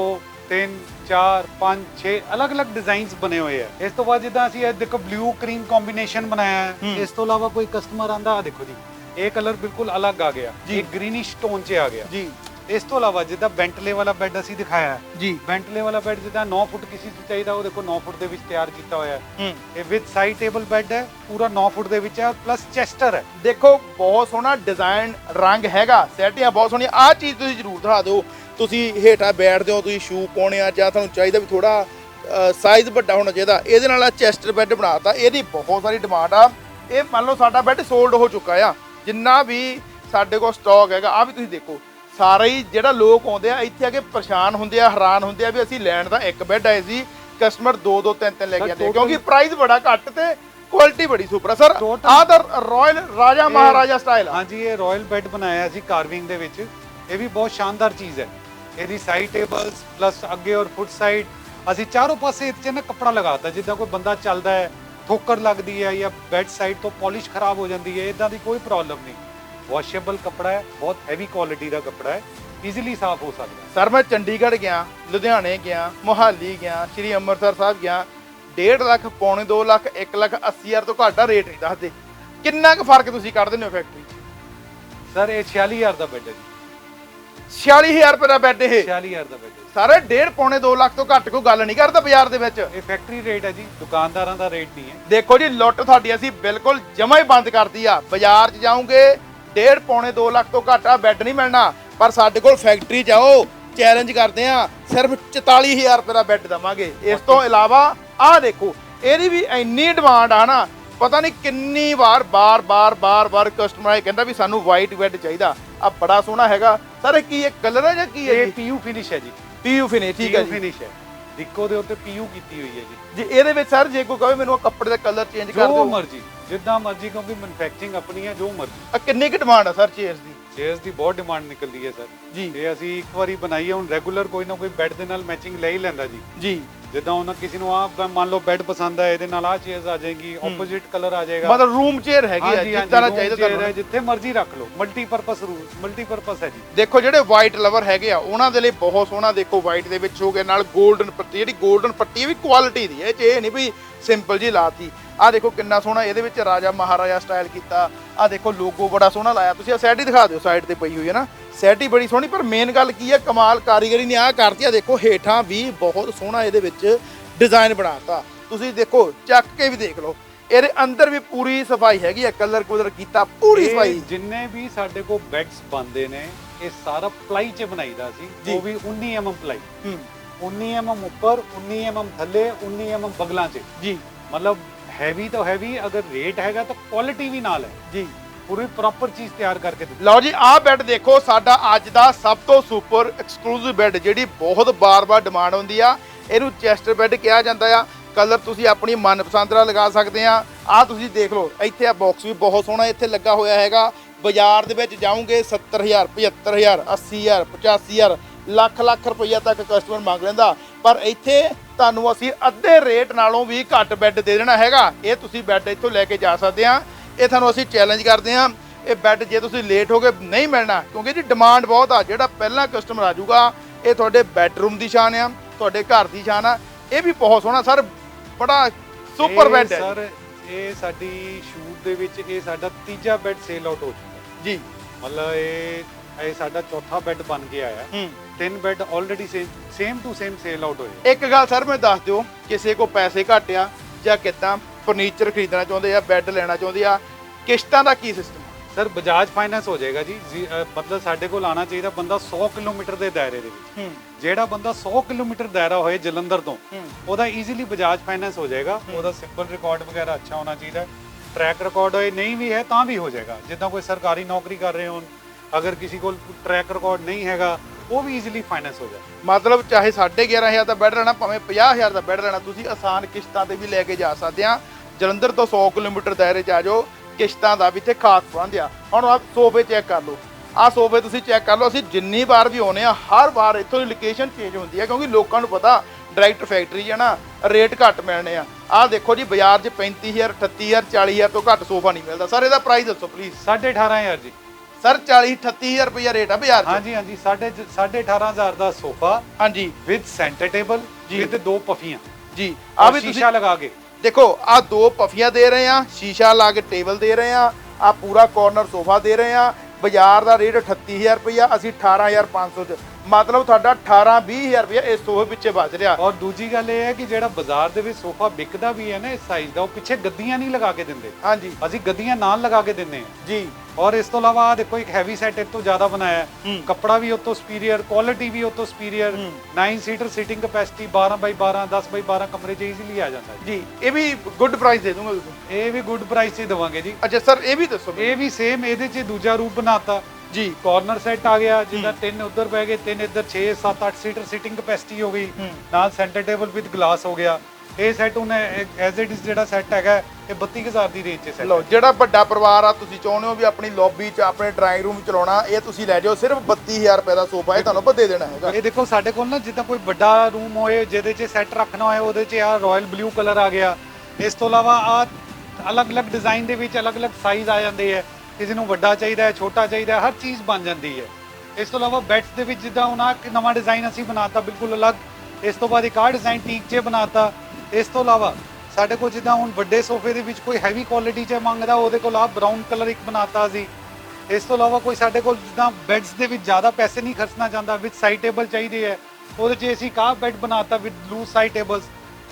3 4 5 6 ਅਲੱਗ-ਅਲੱਗ ਡਿਜ਼ਾਈਨਸ ਬਣੇ ਹੋਏ ਆ। ਇਸ ਤੋਂ ਬਾਅਦ ਜਿੱਦਾਂ ਅਸੀਂ ਇਹ ਦੇਖੋ ਬਲੂ ਕਰੀਮ ਕੰਬੀਨੇਸ਼ਨ ਬਣਾਇਆ ਹੂੰ। ਇਸ ਤੋਂ ਇਲਾਵਾ ਕੋਈ ਕਸਟਮਰ ਆਂਦਾ ਆ ਦੇਖੋ ਜੀ ਇਹ ਕਲਰ ਬਿਲਕੁਲ ਅਲੱਗ ਆ ਗਿਆ। ਇਹ ਗ੍ਰੀਨਿਸ਼ ਟੋਨ ਚ ਆ ਗਿਆ। ਜੀ। ਇਸ ਤੋਂ ਇਲਾਵਾ ਜਿੱਦਾਂ ਬੈਂਟਲੇ ਵਾਲਾ ਬੈੱਡ ਅਸੀਂ ਦਿਖਾਇਆ ਹੈ। ਜੀ। ਬੈਂਟਲੇ ਵਾਲਾ ਬੈੱਡ ਜਿੱਦਾਂ 9 ਫੁੱਟ ਕਿਸੇ ਨੂੰ ਚਾਹੀਦਾ ਉਹ ਦੇਖੋ 9 ਫੁੱਟ ਦੇ ਵਿੱਚ ਤਿਆਰ ਕੀਤਾ ਹੋਇਆ ਹੈ। ਇਹ ਵਿਦ ਸਾਈਡ ਟੇਬਲ ਬੈੱਡ ਹੈ ਪੂਰਾ 9 ਫੁੱਟ ਦੇ ਵਿੱਚ ਹੈ ਪਲੱਸ ਚੈਸਟਰ ਹੈ। ਦੇਖੋ ਬਹੁਤ ਸੋਹਣਾ ਡਿਜ਼ਾਈਨ ਰੰਗ ਹੈਗਾ ਸੈਟੀਆਂ ਬਹੁਤ ਸੋਹਣੀਆਂ ਆਹ ਚੀਜ਼ ਤੁਸੀਂ ਜ਼ਰੂਰ ਦਿਖਾ ਦਿਓ। ਤੁਸੀਂ ਹੇਠਾਂ ਬੈਠਦੇ ਹੋ ਤੁਸੀਂ ਸ਼ੂ ਪਾਉਣੇ ਆ ਜਾਂ ਤੁਹਾਨੂੰ ਚਾਹੀਦਾ ਵੀ ਥੋੜਾ ਸਾਈਜ਼ ਵੱਡਾ ਹੋਣਾ ਚਾਹੀਦਾ। ਇਹਦੇ ਨਾਲ ਆ ਚੈਸਟਰ ਬੈੱਡ ਬਣਾਤਾ ਇਹਦੀ ਬਹੁਤ ਸਾਰੀ ਡਿਮਾਂਡ ਆ। ਇਹ ਮੰਨ ਲਓ ਸਾਡਾ ਬੈੱਡ ਸੋਲਡ ਹੋ ਚੁੱਕਾ ਆ। ਜਿੰਨਾ ਵੀ ਸਾਡੇ ਕੋਲ ਸਟਾਕ ਹੈਗਾ ਆ ਵੀ ਤੁਸੀਂ ਦੇਖੋ। ਸਾਰੇ ਹੀ ਜਿਹੜਾ ਲੋਕ ਆਉਂਦੇ ਆ ਇੱਥੇ ਆ ਕੇ ਪਰੇਸ਼ਾਨ ਹੁੰਦੇ ਆ ਹੈਰਾਨ ਹੁੰਦੇ ਆ ਵੀ ਅਸੀਂ ਲੈਣ ਦਾ ਇੱਕ ਬੈੱਡ ਆਏ ਸੀ। ਕਸਟਮਰ ਦੋ ਦੋ ਤਿੰਨ ਤਿੰਨ ਲੈ ਕੇ ਆਉਂਦੇ ਆ, ਕਿਉਂਕਿ ਪ੍ਰਾਈਸ ਬੜਾ ਘੱਟ ਤੇ ਕੁਆਲਿਟੀ ਬੜੀ ਸੁਪਰ ਆ। ਸਰ ਆਹ ਤਾਂ ਰਾਇਲ ਰਾਜਾ ਮਹਾਰਾਜਾ ਸਟਾਈਲ ਆ। ਹਾਂਜੀ ਇਹ ਰਾਇਲ ਬੈੱਡ ਬਣਾਇਆ ਸੀ ਕਾਰਵਿੰਗ ਦੇ ਵਿੱਚ। ਇਹ ਵੀ ਬਹੁਤ ਸ਼ਾਨਦਾਰ ਚੀਜ਼ ਹੈ। ਇਹਦੀ ਸਾਈਡ ਟੇਬਲਸ ਪਲੱਸ ਅੱਗੇ ਔਰ ਫੁੱਟ ਸਾਈਡ ਅਸੀਂ ਚਾਰੋਂ ਪਾਸੇ ਇੱਥੇ ਨਾ ਕੱਪੜਾ ਲਗਾਤਾ ਜਿੱਦਾਂ ਕੋਈ ਬੰਦਾ ਚੱਲਦਾ ਹੈ ਠੋਕਰ ਲੱਗਦੀ ਹੈ ਜਾਂ ਬੈੱਡ ਸਾਈਡ ਤੋਂ ਪਾਲਿਸ਼ ਖਰਾਬ ਹੋ ਜਾਂਦੀ ਹੈ ਇਦਾਂ ਦੀ ਕੋਈ ਪ੍ਰੋਬਲਮ ਨਹੀਂ। ਵਾਸ਼ੇਬਲ ਕੱਪੜਾ ਹੈ ਬਹੁਤ ਹੈਵੀ ਕੁਆਲਿਟੀ ਦਾ ਕੱਪੜਾ ਹੈ ਈਜ਼ੀਲੀ ਸਾਫ਼ ਹੋ ਸਕਦਾ ਸਰ ਮੈਂ ਚੰਡੀਗੜ੍ਹ ਗਿਆ ਲੁਧਿਆਣੇ ਗਿਆ ਮੋਹਾਲੀ ਗਿਆ ਸ਼੍ਰੀ ਅੰਮ੍ਰਿਤਸਰ ਸਾਹਿਬ ਗਿਆ। 1.5 ਲੱਖ ਪੌਣੇ 2 ਲੱਖ 1 ਲੱਖ 80 ਹਜ਼ਾਰ ਤੋਂ ਘੱਟ ਦਾ ਰੇਟ ਨਹੀਂ ਦੱਸਦੇ। ਕਿੰਨਾ ਕੁ ਫ਼ਰਕ ਤੁਸੀਂ ਕੱਢ ਦਿੰਦੇ ਹੋ ਫੈਕਟਰੀ ਸਰ ਇਹ 46000 ਦਾ ਬੈੱਡ ਹੈ ਜੀ। 46000 ਰੁਪਏ ਦਾ ਬੈੱਡ ਇਹ। 46000 ਦਾ ਬੈੱਡ ਸਾਰੇ 1.5 ਪੌਣੇ 2 ਲੱਖ ਤੋਂ ਘੱਟ ਕੋਈ ਗੱਲ ਨਹੀਂ ਕਰਦਾ ਬਾਜ਼ਾਰ ਦੇ ਵਿੱਚ। ਇਹ ਫੈਕਟਰੀ ਰੇਟ ਹੈ ਜੀ ਦੁਕਾਨਦਾਰਾਂ ਦਾ ਰੇਟ ਨਹੀਂ ਹੈ। ਦੇਖੋ ਜੀ ਲੁੱਟ ਤੁਹਾਡੀ ਅਸੀਂ ਬਿਲਕੁਲ ਜਮਾ ਹੀ ਬੰਦ ਕਰਤੀ ਆ। ਬਾਜ਼ਾਰ 'ਚ ਜਾਓਗੇ 1.5 ਪੌਣੇ 2 ਲੱਖ ਤੋਂ ਘੱਟ ਆ ਬੈੱਡ ਨਹੀਂ ਮਿਲਣਾ। ਪਰ ਸਾਡੇ ਕੋਲ ਫੈਕਟਰੀ ਜਾਓ ਚੈਲੰਜ ਕਰਦੇ ਆ ਸਿਰਫ 44000 ਰੁਪਏ ਦਾ ਬੈੱਡ ਦਵਾਂਗੇ। ਇਸ ਤੋਂ ਇਲਾਵਾ ਆਹ ਦੇਖੋ ਇਹਦੀ ਵੀ ਇੰਨੀ ਡਿਮਾਂਡ ਆ ਨਾ ਪਤਾ ਨਹੀਂ ਕਿੰਨੀ ਵਾਰ ਬਾਰ ਬਾਰ ਬਾਰ ਬਾਰ ਕਸਟਮਰ ਆਏ ਕਹਿੰਦਾ ਵੀ ਸਾਨੂੰ ਵਾਈਟ ਬੈੱਡ ਚਾਹੀਦਾ। ਆ ਬੜਾ ਸੋਹਣਾ ਹੈਗਾ। ਸਰ ਇਹ ਕੀ ਇਹ ਕਲਰ ਹੈ ਜਾਂ ਕੀ ਹੈ ਇਹ ਜੀ? ਪੀਯੂ ਫਿਨਿਸ਼ ਹੈ ਜੀ। ਪੀਯੂ ਫਿਨੇ ਠੀਕ ਹੈ ਜੀ। ਫਿਨਿਸ਼ ਹੈ। ਦਿੱਕੋ ਦੇ ਉੱਤੇ ਪੀਯੂ ਕੀਤੀ ਹੋਈ ਹੈ ਜੀ। ਜੀ ਇਹਦੇ ਵਿੱਚ ਸਰ ਜੇ ਕੋਈ ਕਹੇ ਮੈਨੂੰ ਆਹ ਕੱਪੜੇ ਦਾ ਕਲਰ ਚੇਂਜ ਕਰ ਜੋ ਦਿਓ। ਮਰਜ਼ੀ ਜਿੱਦਾਂ ਮਰਜ਼ੀ ਕਿਉਂਕਿ ਮੈਨੂਫੈਕਚਰਿੰਗ ਆਪਣੀ ਹੈ ਜੋ ਮਰਜ਼ੀ। ਆ ਕਿੰਨੀ ਕੁ ਡਿਮਾਂਡ ਆ ਸਰ ਚੇਅਰਸ ਦੀ? ਚੇਅਰਸ ਦੀ ਬਹੁਤ ਡਿਮਾਂਡ ਨਿਕਲਦੀ ਹੈ ਸਰ। ਜੀ। ਤੇ ਅਸੀਂ ਇੱਕ ਵਾਰੀ ਬਣਾਈ ਹੈ ਹੁਣ ਰੈਗੂਲਰ ਕੋਈ ਨਾ ਕੋਈ ਬੈੱਡ ਦੇ ਨਾਲ ਮੈਚਿੰਗ ਲੈ ਹੀ ਲੈਂਦਾ ਜੀ। ਜੀ। ਜਿੱਦਾਂ ਉਹਨਾਂ ਕਿਸੇ ਨੂੰ ਆ ਮੰਨ ਲਓ ਬੈੱਡ ਪਸੰਦ ਹੈ ਇਹਦੇ ਨਾਲ ਆ ਚੇਅਰਸ ਆ ਜਾਏਗੀ ਆਪੋਜ਼ਿਟ ਕਲਰ ਆ ਜਾਏਗਾ। ਮਤਲਬ ਰੂਮ ਚੇਅਰ ਹੈਗੀ ਆ ਹਾਂਜੀ, ਜਿੱਦਾਂ ਦਾ ਚਾਹੀਦਾ ਤੁਹਾਨੂੰ। ਹੈ ਜਿੱਥੇ ਮਰਜ਼ੀ ਰੱਖ ਲਓ। ਮਲਟੀਪਰਪਸ ਰੂਮ ਮਲਟੀਪਰਪਸ ਹੈ ਜੀ। ਦੇਖੋ ਜਿਹੜੇ ਵਾਈਟ ਲਵਰ ਹੈਗੇ ਆ ਉਹਨਾਂ ਦੇ ਲਈ ਬਹੁਤ ਸੋਹਣਾ ਦੇਖੋ ਵਾਈਟ ਦੇ ਵਿੱਚ ਹੋ ਗਿਆ ਨਾਲ 골ਡਨ ਪੱਟੀ ਜਿਹੜੀ 골ਡਨ ਪੱਟੀ ਇਹ ਵੀ ਕੁਆਲਿਟੀ ਦੀ ਹੈ ਇਹ 'ਚ ਇਹ ਨਹੀਂ ਵੀ ਸਿੰਪਲ ਜੀ ਲਾਤੀ। ਆ ਦੇਖੋ ਕਿੰਨਾ ਸੋਹਣਾ ਇਹਦੇ ਵਿੱਚ ਰਾਜਾ ਮਹਾਰਾਜਾ ਸਟਾਈਲ ਕੀਤਾ। ਆ ਦੇਖੋ ਲੋਗੋ ਬੜਾ ਸੋਹਣਾ ਲਾਇਆ। ਤੁਸੀਂ ਆ ਸੈਟ ਹੀ ਦਿਖਾ ਦਿਓ ਸਾਈਡ ਤੇ ਪਈ ਹੋਈ ਹੈ ਨਾ। ਸੈਟ ਹੀ ਬੜੀ ਸੋਹਣੀ ਪਰ ਮੇਨ ਗੱਲ ਕੀ ਹੈ ਕਮਾਲ ਕਾਰੀਗਰੀ ਨੇ ਆ ਕਰਤੀ ਆ ਦੇਖੋ ਹੇਠਾਂ ਵੀ ਬਹੁਤ ਸੋਹਣਾ ਇਹਦੇ ਵਿੱਚ ਡਿਜ਼ਾਈਨ ਬਣਾਤਾ ਤੁਸੀਂ ਦੇਖੋ ਚੱਕ ਕੇ ਵੀ ਦੇਖ ਲਓ। ਇਹਦੇ ਅੰਦਰ ਵੀ ਪੂਰੀ ਸਫ਼ਾਈ ਹੈਗੀ ਆ ਕਲਰ ਕੁਲਰ ਕੀਤਾ ਪੂਰੀ ਇਹ ਸਫ਼ਾਈ। ਜਿੰਨੇ ਵੀ ਸਾਡੇ ਕੋਲ ਬੈੱਡਸ ਬਣਦੇ ਨੇ ਇਹ ਸਾਰਾ ਪਲਾਈ 'ਚ ਬਣਾਈਦਾ ਸੀ। ਜੀ। ਉਹ ਵੀ 19 mm ਪਲਾਈ ਹੂੰ। 19 mm ਉੱਪਰ 19 mm ਥੱਲੇ 19 mm ਬਗਲਾਂ 'ਚ। ਜੀ। ਮਤਲਬ ਹੈਵੀ ਤਾਂ ਹੈਵੀ ਅਗਰ ਰੇਟ ਹੈਗਾ ਤਾਂ ਕੁਆਲਿਟੀ ਵੀ ਨਾਲ ਹੈ। ਜੀ। ਪੂਰੀ ਪ੍ਰੋਪਰ ਚੀਜ਼ ਤਿਆਰ ਕਰਕੇ ਦਿੱਤੀ ਲਓ ਜੀ ਆਹ ਬੈੱਡ ਦੇਖੋ ਸਾਡਾ ਅੱਜ ਦਾ ਸਭ ਤੋਂ ਸੁਪਰ ਐਕਸਕਲੂਸਿਵ ਬੈੱਡ ਜਿਹੜੀ ਬਹੁਤ ਬਾਰ-ਬਾਰ ਡਿਮਾਂਡ ਹੁੰਦੀ ਆ। ਇਹਨੂੰ ਚੈਸਟਰ ਬੈੱਡ ਕਿਹਾ ਜਾਂਦਾ ਆ। ਕਲਰ ਤੁਸੀਂ ਆਪਣੀ ਮਨਪਸੰਦ ਦਾ ਲਗਾ ਸਕਦੇ ਆ। ਆਹ ਤੁਸੀਂ ਦੇਖ ਲਓ ਇੱਥੇ ਆ ਬਾਕਸ ਵੀ ਬਹੁਤ ਸੋਹਣਾ ਇੱਥੇ ਲੱਗਾ ਹੋਇਆ ਹੈਗਾ। ਬਾਜ਼ਾਰ ਦੇ ਵਿੱਚ ਜਾਓਗੇ 70000 75000 80000 85000 ਲੱਖ ਲੱਖ ਰੁਪਈਆ ਤੱਕ ਕਸਟਮਰ ਮੰਗ ਲੈਂਦਾ। ਪਰ ਇੱਥੇ ਤੁਹਾਨੂੰ ਅਸੀਂ ਅੱਧੇ ਰੇਟ ਨਾਲੋਂ ਵੀ ਘੱਟ ਬੈੱਡ ਦੇ ਦੇਣਾ ਹੈਗਾ। ਇਹ ਤੁਸੀਂ ਬੈੱਡ ਇੱਥੋਂ ਲੈ ਕੇ ਜਾ ਸਕਦੇ ਆ। ਇਹ ਤੁਹਾਨੂੰ ਅਸੀਂ ਚੈਲੰਜ ਕਰਦੇ ਆ। ਇਹ ਬੈੱਡ ਜੇ ਤੁਸੀਂ ਲੇਟ ਹੋ ਗਏ ਨਹੀਂ ਮਿਲਣਾ ਕਿਉਂਕਿ ਜੀ ਡਿਮਾਂਡ ਬਹੁਤ ਆ। ਜਿਹੜਾ ਪਹਿਲਾ ਕਸਟਮਰ ਆ ਜਾਊਗਾ ਇਹ ਤੁਹਾਡੇ ਬੈੱਡਰੂਮ ਦੀ ਸ਼ਾਨ ਆ ਤੁਹਾਡੇ ਘਰ ਦੀ ਸ਼ਾਨ ਆ। ਇਹ ਵੀ ਬਹੁਤ ਸੋਹਣਾ ਸਰ ਬੜਾ ਸੁਪਰ ਬੈੱਡ ਹੈ। ਸਰ ਇਹ ਸਾਡੀ ਸ਼ੂਟ ਦੇ ਵਿੱਚ ਇਹ ਸਾਡਾ ਤੀਜਾ ਬੈੱਡ ਸੇਲ ਆਊਟ ਹੋ ਚੁੱਕਾ। ਜੀ। ਮਤਲਬ ਇਹ ਇਹ ਸਾਡਾ ਚੌਥਾ ਬੈੱਡ ਬਣ ਕੇ ਆਇਆ। ਹੂੰ। ਤਿੰਨ bed already same to same sale out ਹੋਏ। ਇੱਕ ਗੱਲ ਸਰ ਮੈਂ ਦੱਸ ਦਿਓ ਕਿਸੇ ਕੋ ਪੈਸੇ ਘੱਟ ਆ ਜਾਂ ਕਿੱਦਾਂ ਫਰਨੀਚਰ ਖਰੀਦਣਾ ਚਾਹੁੰਦੇ ਆ ਬੈੱਡ ਲੈਣਾ ਚਾਹੁੰਦੇ ਆ ਕਿਸ਼ਤਾਂ ਦਾ ਕੀ ਸਿਸਟਮ ਸਰ ਬਜਾਜ ਫਾਈਨੈਂਸ ਹੋ ਜਾਏਗਾ ਜੀ। ਮਤਲਬ ਸਾਡੇ ਕੋਲ ਆਣਾ ਚਾਹੀਦਾ ਬੰਦਾ 100 ਕਿਲੋਮੀਟਰ ਦੇ ਦਾਇਰੇ ਦੇ ਵਿੱਚ। ਜਿਹੜਾ ਬੰਦਾ 100 ਕਿਲੋਮੀਟਰ ਦਾਇਰਾ ਹੋਏ ਜਲੰਧਰ ਤੋਂ ਉਹਦਾ ਈਜ਼ੀਲੀ ਬਜਾਜ ਫਾਈਨੈਂਸ ਹੋ ਜਾਏਗਾ। ਉਹਦਾ ਸਿੰਪਲ ਰਿਕਾਰਡ ਵਗੈਰਾ ਅੱਛਾ ਹੋਣਾ ਚਾਹੀਦਾ। ਟਰੈਕ ਰਿਕਾਰਡ ਹੋਏ ਨਹੀਂ ਵੀ ਹੈ ਤਾਂ ਵੀ ਹੋ ਜਾਏਗਾ। ਜਿੱਦਾਂ ਕੋਈ ਸਰਕਾਰੀ ਨੌਕਰੀ ਕਰ ਰਹੇ ਹੋਣ ਅਗਰ ਕਿਸੇ ਕੋਲ ਟਰੈਕ ਰਿਕਾਰਡ ਨਹੀਂ ਹੈਗਾ ਉਹ ਵੀ ਈਜ਼ੀਲੀ ਫਾਈਨੈਂਸ ਹੋ ਜਾਏਗਾ ਮਤਲਬ ਚਾਹੇ 11500 ਦਾ ਬੈੱਡ ਲੈਣਾ ਭਾਵੇਂ 50000 ਦਾ ਬੈੱਡ ਲੈਣਾ ਤੁਸੀਂ ਆਸਾਨ ਕਿਸ਼ਤਾਂ ਤੇ ਵੀ ਲੈ ਕੇ ਜਾ ਸਕਦੇ ਆ। ਜਲੰਧਰ ਤੋਂ 100 ਕਿਲੋਮੀਟਰ ਦਾਇਰੇ 'ਚ ਆ ਜਾਓ ਕਿਸ਼ਤਾਂ ਦਾ ਵੀ ਇੱਥੇ ਖਾਸ ਪ੍ਰਬੰਧ ਆ। ਹੁਣ ਆਹ ਸੋਫੇ ਚੈੱਕ ਕਰ ਲਓ। ਆਹ ਸੋਫੇ ਤੁਸੀਂ ਚੈੱਕ ਕਰ ਲਓ ਅਸੀਂ ਜਿੰਨੀ ਵਾਰ ਵੀ ਆਉਨੇ ਆ ਹਰ ਵਾਰ ਇੱਥੋਂ ਦੀ ਲੋਕੇਸ਼ਨ ਚੇਂਜ ਹੁੰਦੀ ਹੈ ਕਿਉਂਕਿ ਲੋਕਾਂ ਨੂੰ ਪਤਾ ਡਾਇਰੈਕਟ ਫੈਕਟਰੀ ਆ ਨਾ ਰੇਟ ਘੱਟ ਮਿਲਣੇ ਆ। ਆਹ ਦੇਖੋ ਜੀ ਬਾਜ਼ਾਰ 'ਚ 35000 38000 40000 ਤੋਂ ਘੱਟ ਸੋਫਾ ਨਹੀਂ ਮਿਲਦਾ। ਸਰ ਇਹਦਾ ਪ੍ਰਾਈਸ ਦੱਸੋ ਪਲੀਜ਼ 18500 ਜੀ। ਸਰ 40 38000 ਰੁਪਇਆ ਰੇਟ ਆ ਬਾਜ਼ਾਰ 'ਚ। ਹਾਂਜੀ ਹਾਂਜੀ 18500 ਦਾ ਸੋਫਾ ਹਾਂਜੀ। ਵਿਦ ਸੈਂਟਰ ਟੇਬਲ ਜੀ। ਵਿਦ ਦੋ ਪਫੀਆਂ। ਜੀ ਆ ਆ ਵੀ ਤੁਸੀਂ ਸ਼ੀਸ਼ਾ ਲਗਾ ਕੇ। ਦੇਖੋ ਆ ਦੋ ਪਫੀਆਂ ਦੇ ਰਹੇ ਆ ਸ਼ੀਸ਼ਾ ਲਾ ਕੇ ਟੇਬਲ ਦੇ ਰਹੇ ਆ ਆ ਪੂਰਾ ਕਾਰਨਰ ਸੋਫਾ ਦੇ ਰਹੇ ਆ ਬਾਜ਼ਾਰ ਦਾ ਰੇਟ 38000 ਰੁਪਇਆ ਅਸੀਂ 18500 ਚ ਮਤਲਬ ਤੁਹਾਡਾ 18 20000 ਰੁਪਇਆ ਇਸ ਸੋਫੇ ਪਿੱਛੇ ਬਚ ਰਿਹਾ। ਔਰ ਦੂਜੀ ਗੱਲ ਇਹ ਹੈ ਕਿ ਜਿਹੜਾ ਬਾਜ਼ਾਰ ਦੇ ਵਿੱਚ ਸੋਫਾ ਵਿਕਦਾ ਵੀ ਹੈ ਨਾ ਇਸ ਸਾਈਜ਼ ਦਾ ਉਹ ਪਿੱਛੇ ਗੱਦੀਆਂ ਨਹੀਂ ਲਗਾ ਕੇ ਦਿੰਦੇ। ਹਾਂਜੀ। ਅਸੀਂ ਗੱਦੀਆਂ ਨਾਲ ਲਗਾ ਕੇ ਦਿੰਦੇ ਹਾਂ। ਜੀ। ਔਰ ਇਸ ਤੋਂ ਇਲਾਵਾ ਦੇਖੋ ਇੱਕ ਹੈਵੀ ਸੈਟ ਇਹ ਤੋਂ ਜ਼ਿਆਦਾ ਬਣਾਇਆ ਹੈ। ਹੂੰ। ਕੱਪੜਾ ਵੀ ਉਹ ਤੋਂ ਸੁਪੀਰੀਅਰ ਕੁਆਲਿਟੀ ਵੀ ਉਹ ਤੋਂ ਸੁਪੀਰੀਅਰ ਹੂੰ। 9 seater seating capacity 12 by 12 10 by 12 ਕਮਰੇ 'ਚ ਈਜ਼ੀਲੀ ਆ ਜਾਂਦਾ ਹੈ। ਜੀ ਇਹ ਵੀ ਗੁੱਡ ਪ੍ਰਾਈਸ ਦੇ ਦੂੰਗਾ ਤੁਸੀਂ ਇਹ ਵੀ ਗੁੱਡ ਪ੍ਰਾਈਸ 'ਚ ਦੇਵਾਂਗੇ ਜੀ। ਅੱਛਾ ਸਰ ਇਹ ਵੀ ਦੱਸੋ ਮੈਨੂੰ। ਇਹ ਵੀ ਸੇਮ ਇਹਦੇ 'ਚ ਦੂਜਾ ਰੂਪ ਬਣਾਤਾ। ਜੀ ਕਾਰਨਰ ਸੈੱਟ ਆ ਗਿਆ ਜਿੱਦਾਂ ਤਿੰਨ ਉੱਧਰ ਬਹਿ ਗਏ ਤਿੰਨ ਇੱਧਰ 6 7 8 ਸੀਟਰ ਸਿਟਿੰਗ ਕਪੈਸਿਟੀ ਹੋ ਗਈ। ਨਾਲ ਸੈਂਟਰ ਟੇਬਲ ਵਿਦ ਗਲਾਸ ਹੋ ਗਿਆ। ਇਹ ਸੈੱਟ ਉਹਨੇ ਐਜ਼ ਇਟ ਇਜ਼ ਜਿਹੜਾ ਸੈੱਟ ਹੈਗਾ ਇਹ 32000 ਦੀ ਰੇਂਜ 'ਚ ਸੈੱਟ ਲਓ ਜਿਹੜਾ ਵੱਡਾ ਪਰਿਵਾਰ ਆ ਤੁਸੀਂ ਚਾਹੁੰਦੇ ਹੋ ਵੀ ਆਪਣੀ ਲੌਬੀ 'ਚ ਆਪਣੇ ਡਰਾਇੰਗ ਰੂਮ ਚਲਾਉਣਾ ਇਹ ਤੁਸੀਂ ਲੈ ਜਾਓ ਸਿਰਫ 32000 ਰੁਪਏ ਦਾ ਸੋਫਾ ਇਹ ਤੁਹਾਨੂੰ ਦੇ ਦੇਣਾ ਹੈਗਾ। ਇਹ ਦੇਖੋ ਸਾਡੇ ਕੋਲ ਨਾ ਜਿੱਦਾਂ ਕੋਈ ਵੱਡਾ ਰੂਮ ਹੋਏ ਜਿਹਦੇ 'ਚ ਸੈੱਟ ਰੱਖਣਾ ਹੋਏ ਉਹਦੇ 'ਚ ਆ ਰਾਇਲ ਬਲੂ ਕਲਰ ਆ ਗਿਆ। ਇਸ ਤੋਂ ਇਲਾਵਾ ਆ ਅਲੱਗ-ਅਲੱਗ ਡਿਜ਼ਾਈਨ ਦੇ ਵਿੱਚ ਅਲੱਗ-ਅਲੱਗ ਸਾਈਜ਼ ਆ ਜਾਂਦੇ ਹੈ ਕਿਸੇ ਨੂੰ ਵੱਡਾ ਚਾਹੀਦਾ ਹੈ, ਛੋਟਾ ਚਾਹੀਦਾ ਹੈ, ਹਰ ਚੀਜ਼ ਬਣ ਜਾਂਦੀ ਹੈ। ਇਸ ਤੋਂ ਇਲਾਵਾ ਬੈਡਸ ਦੇ ਵਿੱਚ ਜਿੱਦਾਂ ਹੁਣ ਆਹ ਇੱਕ ਨਵਾਂ ਡਿਜ਼ਾਈਨ ਅਸੀਂ ਬਣਾਤਾ, ਬਿਲਕੁਲ ਅਲੱਗ। ਇਸ ਤੋਂ ਬਾਅਦ ਇੱਕ ਆਹ ਡਿਜ਼ਾਈਨ ਟੀਕ 'ਚ ਬਣਾਤਾ। ਇਸ ਤੋਂ ਇਲਾਵਾ ਸਾਡੇ ਕੋਲ ਜਿੱਦਾਂ ਹੁਣ ਵੱਡੇ ਸੋਫੇ ਦੇ ਵਿੱਚ ਕੋਈ ਹੈਵੀ ਕੁਆਲਿਟੀ 'ਚ ਮੰਗਦਾ, ਉਹਦੇ ਕੋਲ ਆਹ ਬਰਾਊਨ ਕਲਰ ਇੱਕ ਬਣਾਤਾ ਅਸੀਂ ਇਸ ਤੋਂ ਇਲਾਵਾ ਕੋਈ ਸਾਡੇ ਕੋਲ ਜਿੱਦਾਂ ਬੈੱਡਸ ਦੇ ਵਿੱਚ ਜ਼ਿਆਦਾ ਪੈਸੇ ਨਹੀਂ ਖਰਚਣਾ ਚਾਹੁੰਦਾ ਵਿਦ ਸਾਈਡ ਟੇਬਲ ਚਾਹੀਦੇ ਹੈ। ਉਹਦੇ 'ਚ ਅਸੀਂ ਕਾ ਬੈੱਡ ਬਣਾਤਾ ਵਿਦ ਲੂਜ਼ ਸਾਈਡ ਟੇਬਲਸ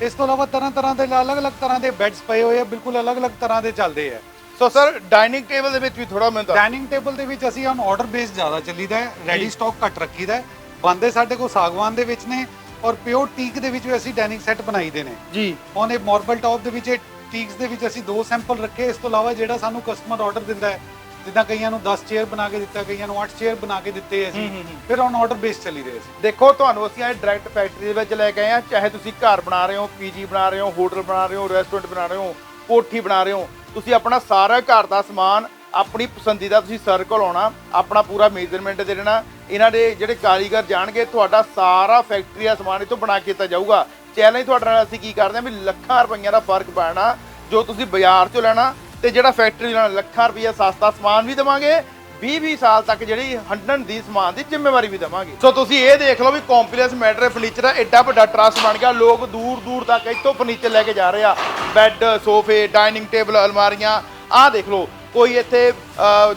ਇਸ ਤੋਂ ਇਲਾਵਾ ਤਰ੍ਹਾਂ ਤਰ੍ਹਾਂ ਦੇ ਅਲੱਗ-ਅਲੱਗ ਤਰ੍ਹਾਂ ਦੇ ਬੈੱਡਸ ਪਏ ਹੋਏ ਆ, ਬਿਲਕੁਲ ਅਲੱਗ-ਅਲੱਗ ਤਰ੍ਹਾਂ ਦੇ ਚੱਲਦੇ ਆ। ਸੋ ਸਰ ਡਾਈਨਿੰਗ ਟੇਬਲ ਦੇ ਵਿੱਚ ਵੀ ਥੋੜਾ ਦੱਸ ਡਾਈਨਿੰਗ ਟੇਬਲ ਦੇ ਵਿੱਚ ਅਸੀਂ ਹੁਣ ਆਰਡਰ ਬੇਸ ਜ਼ਿਆਦਾ ਚੱਲੀਦਾ ਹੈ ਰੈਡੀ ਸਟਾਕ ਘੱਟ ਰੱਖੀਦਾ ਹੈ। ਬੰਦੇ ਸਾਡੇ ਕੋਲ ਸਾਗਵਾਨ ਦੇ ਵਿੱਚ ਨੇ ਔਰ ਪਿਓਰ ਟੀਕ ਦੇ ਵਿੱਚ ਵੀ ਅਸੀਂ ਡਾਈਨਿੰਗ ਸੈੱਟ ਬਣਾਈਦੇ ਨੇ। ਜੀ। ਹੁਣ ਇਹ ਮਾਰਬਲ ਟਾਪ ਦੇ ਵਿੱਚ ਟੀਕਸ ਦੇ ਵਿੱਚ ਅਸੀਂ ਦੋ ਸੈਂਪਲ ਰੱਖੇ ਇਸ ਤੋਂ ਇਲਾਵਾ ਜਿਹੜਾ ਸਾਨੂੰ ਕਸਟਮਰ ਆਰਡਰ ਦਿੰਦਾ ਹੈ ਜਿੱਦਾਂ ਕਈਆਂ ਨੂੰ 10 ਚੇਅਰ ਬਣਾ ਕੇ ਦਿੱਤਾ ਕਈਆਂ ਨੂੰ 8 ਚੇਅਰ ਬਣਾ ਕੇ ਦਿੱਤੇ ਅਸੀਂ। ਫਿਰ ਹੁਣ ਆਰਡਰ ਬੇਸ ਚੱਲੀ ਰਹੇ ਸੀ। ਦੇਖੋ ਤੁਹਾਨੂੰ ਅਸੀਂ ਅੱਜ ਡਾਇਰੈਕਟ ਫੈਕਟਰੀ ਦੇ ਵਿੱਚ ਲੈ ਕੇ ਆਏ ਆ ਚਾਹੇ ਤੁਸੀਂ ਘਰ ਬਣਾ ਰਹੇ ਹੋ ਪੀਜੀ ਬਣਾ ਰਹੇ ਹੋ ਹੋਟਲ ਬਣਾ ਰਹੇ ਹੋ ਰੈਸਟੋਰੈਂਟ ਬਣਾ ਰਹੇ ਹੋ ਕੋਠੀ ਬਣਾ ਰਹੇ ਹੋ। ਤੁਸੀਂ ਆਪਣਾ ਸਾਰਾ ਘਰ ਦਾ ਸਮਾਨ ਆਪਣੀ ਪਸੰਦੀਦਾ ਤੁਸੀਂ ਸਰਕਲ ਆਉਣਾ, ਆਪਣਾ ਪੂਰਾ ਮੇਜ਼ਰਮੈਂਟ ਦੇ ਦੇਣਾ, ਇਹਨਾਂ ਦੇ ਜਿਹੜੇ ਕਾਰੀਗਰ ਜਾਣਗੇ, ਤੁਹਾਡਾ ਸਾਰਾ ਫੈਕਟਰੀ ਦਾ ਸਮਾਨ ਇਥੋਂ ਬਣਾ ਕੇ ਦਿੱਤਾ ਜਾਊਗਾ। ਚੈਲੰਜ ਤੁਹਾਡੇ ਨਾਲ ਅਸੀਂ ਕੀ ਕਰਦੇ ਹਾਂ ਵੀ ਲੱਖਾਂ ਰੁਪਈਆਂ ਦਾ ਫ਼ਰਕ ਪੈਣਾ, ਜੋ ਤੁਸੀਂ ਬਾਜ਼ਾਰ ਚੋਂ ਲੈਣਾ ਤੇ ਜਿਹੜਾ ਫੈਕਟਰੀ ਲੈਣਾ ਲੱਖਾਂ ਰੁਪਈਆ ਸਸਤਾ ਸਮਾਨ ਵੀ ਦੇਵਾਂਗੇ 20-20 ਸਾਲ ਤੱਕ ਜਿਹੜੀ ਹੰਡਣ ਦੀ ਸਮਾਨ ਦੀ ਜ਼ਿੰਮੇਵਾਰੀ ਵੀ ਦੇਵਾਂਗੇ। ਸੋ ਤੁਸੀਂ ਇਹ ਦੇਖ ਲਓ ਵੀ ਕੰਪਲੈਕਸ ਮੈਟਰ ਫਰਨੀਚਰ ਦਾ ਐਡਾ ਵੱਡਾ ਟਰਸਟ ਬਣ ਗਿਆ। ਲੋਕ ਦੂਰ ਦੂਰ ਤੱਕ ਇੱਥੋਂ ਫਰਨੀਚਰ ਲੈ ਕੇ ਜਾ ਰਹੇ ਆ। ਬੈੱਡ ਸੋਫੇ ਡਾਈਨਿੰਗ ਟੇਬਲ ਅਲਮਾਰੀਆਂ ਆਹ ਦੇਖ ਲਓ ਕੋਈ ਇੱਥੇ